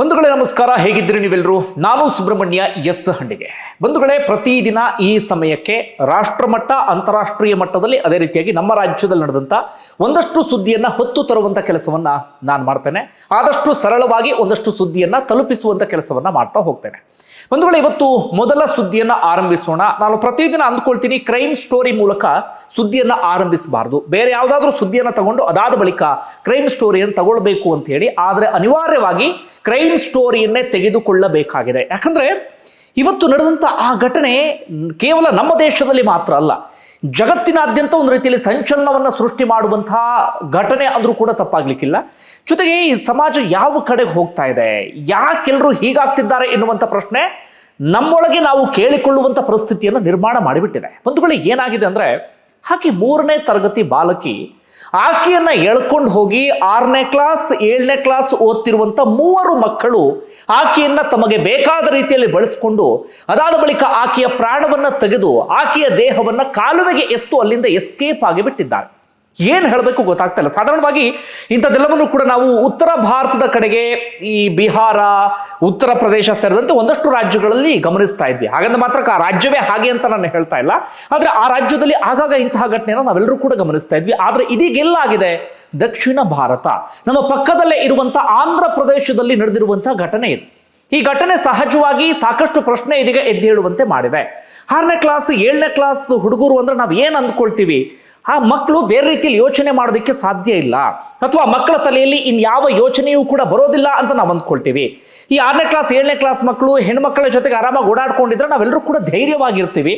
ಬಂಧುಗಳೇ, ನಮಸ್ಕಾರ. ಹೇಗಿದ್ದೀರಿ ನೀವೆಲ್ಲರೂ? ನಾನು ಸುಬ್ರಹ್ಮಣ್ಯ ಎಸ್ ಹಂಡಿಗೆ ಬಂಧುಗಳೇ, ಪ್ರತಿದಿನ ಈ ಸಮಯಕ್ಕೆ ರಾಷ್ಟ್ರಮಟ್ಟ, ಅಂತಾರಾಷ್ಟ್ರೀಯ ಮಟ್ಟದಲ್ಲಿ ಅದೇ ರೀತಿಯಾಗಿ ನಮ್ಮ ರಾಜ್ಯದಲ್ಲಿ ನಡೆದಂಥ ಒಂದಷ್ಟು ಸುದ್ದಿಯನ್ನು ಹೊತ್ತು ತರುವಂಥ ಕೆಲಸವನ್ನು ನಾನು ಮಾಡ್ತೇನೆ. ಆದಷ್ಟು ಸರಳವಾಗಿ ಒಂದಷ್ಟು ಸುದ್ದಿಯನ್ನು ತಲುಪಿಸುವಂಥ ಕೆಲಸವನ್ನು ಮಾಡ್ತಾ ಹೋಗ್ತೇನೆ. ಬಂಧುಗಳೇ, ಇವತ್ತು ಮೊದಲ ಸುದ್ದಿಯನ್ನ ಆರಂಭಿಸೋಣ. ನಾನು ಪ್ರತಿದಿನ ಅಂದ್ಕೊಳ್ತೀನಿ ಕ್ರೈಮ್ ಸ್ಟೋರಿ ಮೂಲಕ ಸುದ್ದಿಯನ್ನ ಆರಂಭಿಸಬಾರ್ದು. ಬೇರೆ ಯಾವುದಾದ್ರೂ ಸುದ್ದಿಯನ್ನ ತಗೊಂಡು ಅದಾದ ಬಳಿಕ ಕ್ರೈಮ್ ಸ್ಟೋರಿಯನ್ನು ತಗೊಳ್ಬೇಕು ಅಂತ ಹೇಳಿ, ಆದರೆ ಅನಿವಾರ್ಯವಾಗಿ ಕ್ರೈಮ್ ಸ್ಟೋರಿಯನ್ನೇ ತೆಗೆದುಕೊಳ್ಳಬೇಕಾಗಿದೆ. ಯಾಕಂದ್ರೆ, ಇವತ್ತು ನಡೆದಂಥ ಆ ಘಟನೆ ಕೇವಲ ನಮ್ಮ ದೇಶದಲ್ಲಿ ಮಾತ್ರ ಅಲ್ಲ ಜಗತ್ತಿನಾದ್ಯಂತ ಒಂದು ರೀತಿಯಲ್ಲಿ ಸಂಚಲನವನ್ನು ಸೃಷ್ಟಿ ಮಾಡುವಂತಹ ಘಟನೆ ಅಂದರೂ ಕೂಡ ತಪ್ಪಾಗ್ಲಿಕ್ಕಿಲ್ಲ. ಜೊತೆಗೆ ಈ ಸಮಾಜ ಯಾವ ಕಡೆಗೆ ಹೋಗ್ತಾ ಇದೆ? ಯಾಕೆಲ್ಲರೂ ಹೀಗಾಗ್ತಿದ್ದಾರೆ ಎನ್ನುವಂಥ ಪ್ರಶ್ನೆ ನಮ್ಮೊಳಗೆ ನಾವು ಕೇಳಿಕೊಳ್ಳುವಂಥ ಪರಿಸ್ಥಿತಿಯನ್ನು ನಿರ್ಮಾಣ ಮಾಡಿಬಿಟ್ಟಿದೆ. ಬಂಧುಗಳಿಗೆ ಏನಾಗಿದೆ ಅಂದರೆ ಹಾಗೆ ಮೂರನೇ ತರಗತಿ ಬಾಲಕಿ ಆಕೆಯನ್ನ ಎಳ್ಕೊಂಡು ಹೋಗಿ ಆರನೇ ಕ್ಲಾಸ್ ಏಳನೇ ಕ್ಲಾಸ್ ಓದ್ತಿರುವಂತ ಮೂವರು ಮಕ್ಕಳು ಆಕೆಯನ್ನ ತಮಗೆ ಬೇಕಾದ ರೀತಿಯಲ್ಲಿ ಬಳಸಿಕೊಂಡು, ಅದಾದ ಬಳಿಕ ಆಕೆಯ ಪ್ರಾಣವನ್ನ ತೆಗೆದು ಆಕೆಯ ದೇಹವನ್ನ ಕಾಲುವೆಗೆ ಎಸ್ತು ಅಲ್ಲಿಂದ ಎಸ್ಕೇಪ್ ಆಗಿ ಬಿಟ್ಟಿದ್ದಾರೆ. ಏನು ಹೇಳಬೇಕು ಗೊತ್ತಾಗ್ತಾ ಇಲ್ಲ. ಸಾಧಾರಣವಾಗಿ ಇಂಥದ್ದೆಲ್ಲವನ್ನು ಕೂಡ ನಾವು ಉತ್ತರ ಭಾರತದ ಕಡೆಗೆ ಈ ಬಿಹಾರ, ಉತ್ತರ ಪ್ರದೇಶ ಸೇರಿದಂತೆ ಒಂದಷ್ಟು ರಾಜ್ಯಗಳಲ್ಲಿ ಗಮನಿಸ್ತಾ ಇದ್ವಿ. ಹಾಗಂದ ಮಾತ್ರ ಆ ರಾಜ್ಯವೇ ಹಾಗೆ ಅಂತ ನಾನು ಹೇಳ್ತಾ ಇಲ್ಲ. ಆದರೆ ಆ ರಾಜ್ಯದಲ್ಲಿ ಆಗಾಗ ಇಂತಹ ಘಟನೆಯನ್ನು ನಾವೆಲ್ಲರೂ ಕೂಡ ಗಮನಿಸ್ತಾ ಇದ್ವಿ. ಆದರೆ ಆಗಿದೆ ದಕ್ಷಿಣ ಭಾರತ. ನಮ್ಮ ಪಕ್ಕದಲ್ಲೇ ಇರುವಂತ ಆಂಧ್ರ ಪ್ರದೇಶದಲ್ಲಿ ನಡೆದಿರುವಂತಹ ಘಟನೆ ಇದು. ಈ ಘಟನೆ ಸಹಜವಾಗಿ ಸಾಕಷ್ಟು ಪ್ರಶ್ನೆ ಇದೀಗ ಎದ್ದೇಳುವಂತೆ ಮಾಡಿದೆ. ಆರನೇ ಕ್ಲಾಸ್ ಏಳನೇ ಕ್ಲಾಸ್ ಹುಡುಗರು ಅಂದ್ರೆ ನಾವು ಏನು ಅಂದ್ಕೊಳ್ತೀವಿ? ಆ ಮಕ್ಕಳು ಬೇರೆ ರೀತಿಯಲ್ಲಿ ಯೋಚನೆ ಮಾಡೋದಕ್ಕೆ ಸಾಧ್ಯ ಇಲ್ಲ. ಅಥವಾ ಮಕ್ಕಳ ತಲೆಯಲ್ಲಿ ಇನ್ಯಾವ ಯೋಚನೆಯೂ ಕೂಡ ಬರೋದಿಲ್ಲ ಅಂತ ನಾವು ಅಂದ್ಕೊಳ್ತೀವಿ. ಈ ಆರನೇ ಕ್ಲಾಸ್ ಏಳನೇ ಕ್ಲಾಸ್ ಮಕ್ಕಳು ಹೆಣ್ಮಕ್ಕಳ ಜೊತೆಗೆ ಆರಾಮಾಗಿ ಓಡಾಡ್ಕೊಂಡಿದ್ರೆ ನಾವೆಲ್ಲರೂ ಕೂಡ ಧೈರ್ಯವಾಗಿರ್ತೀವಿ.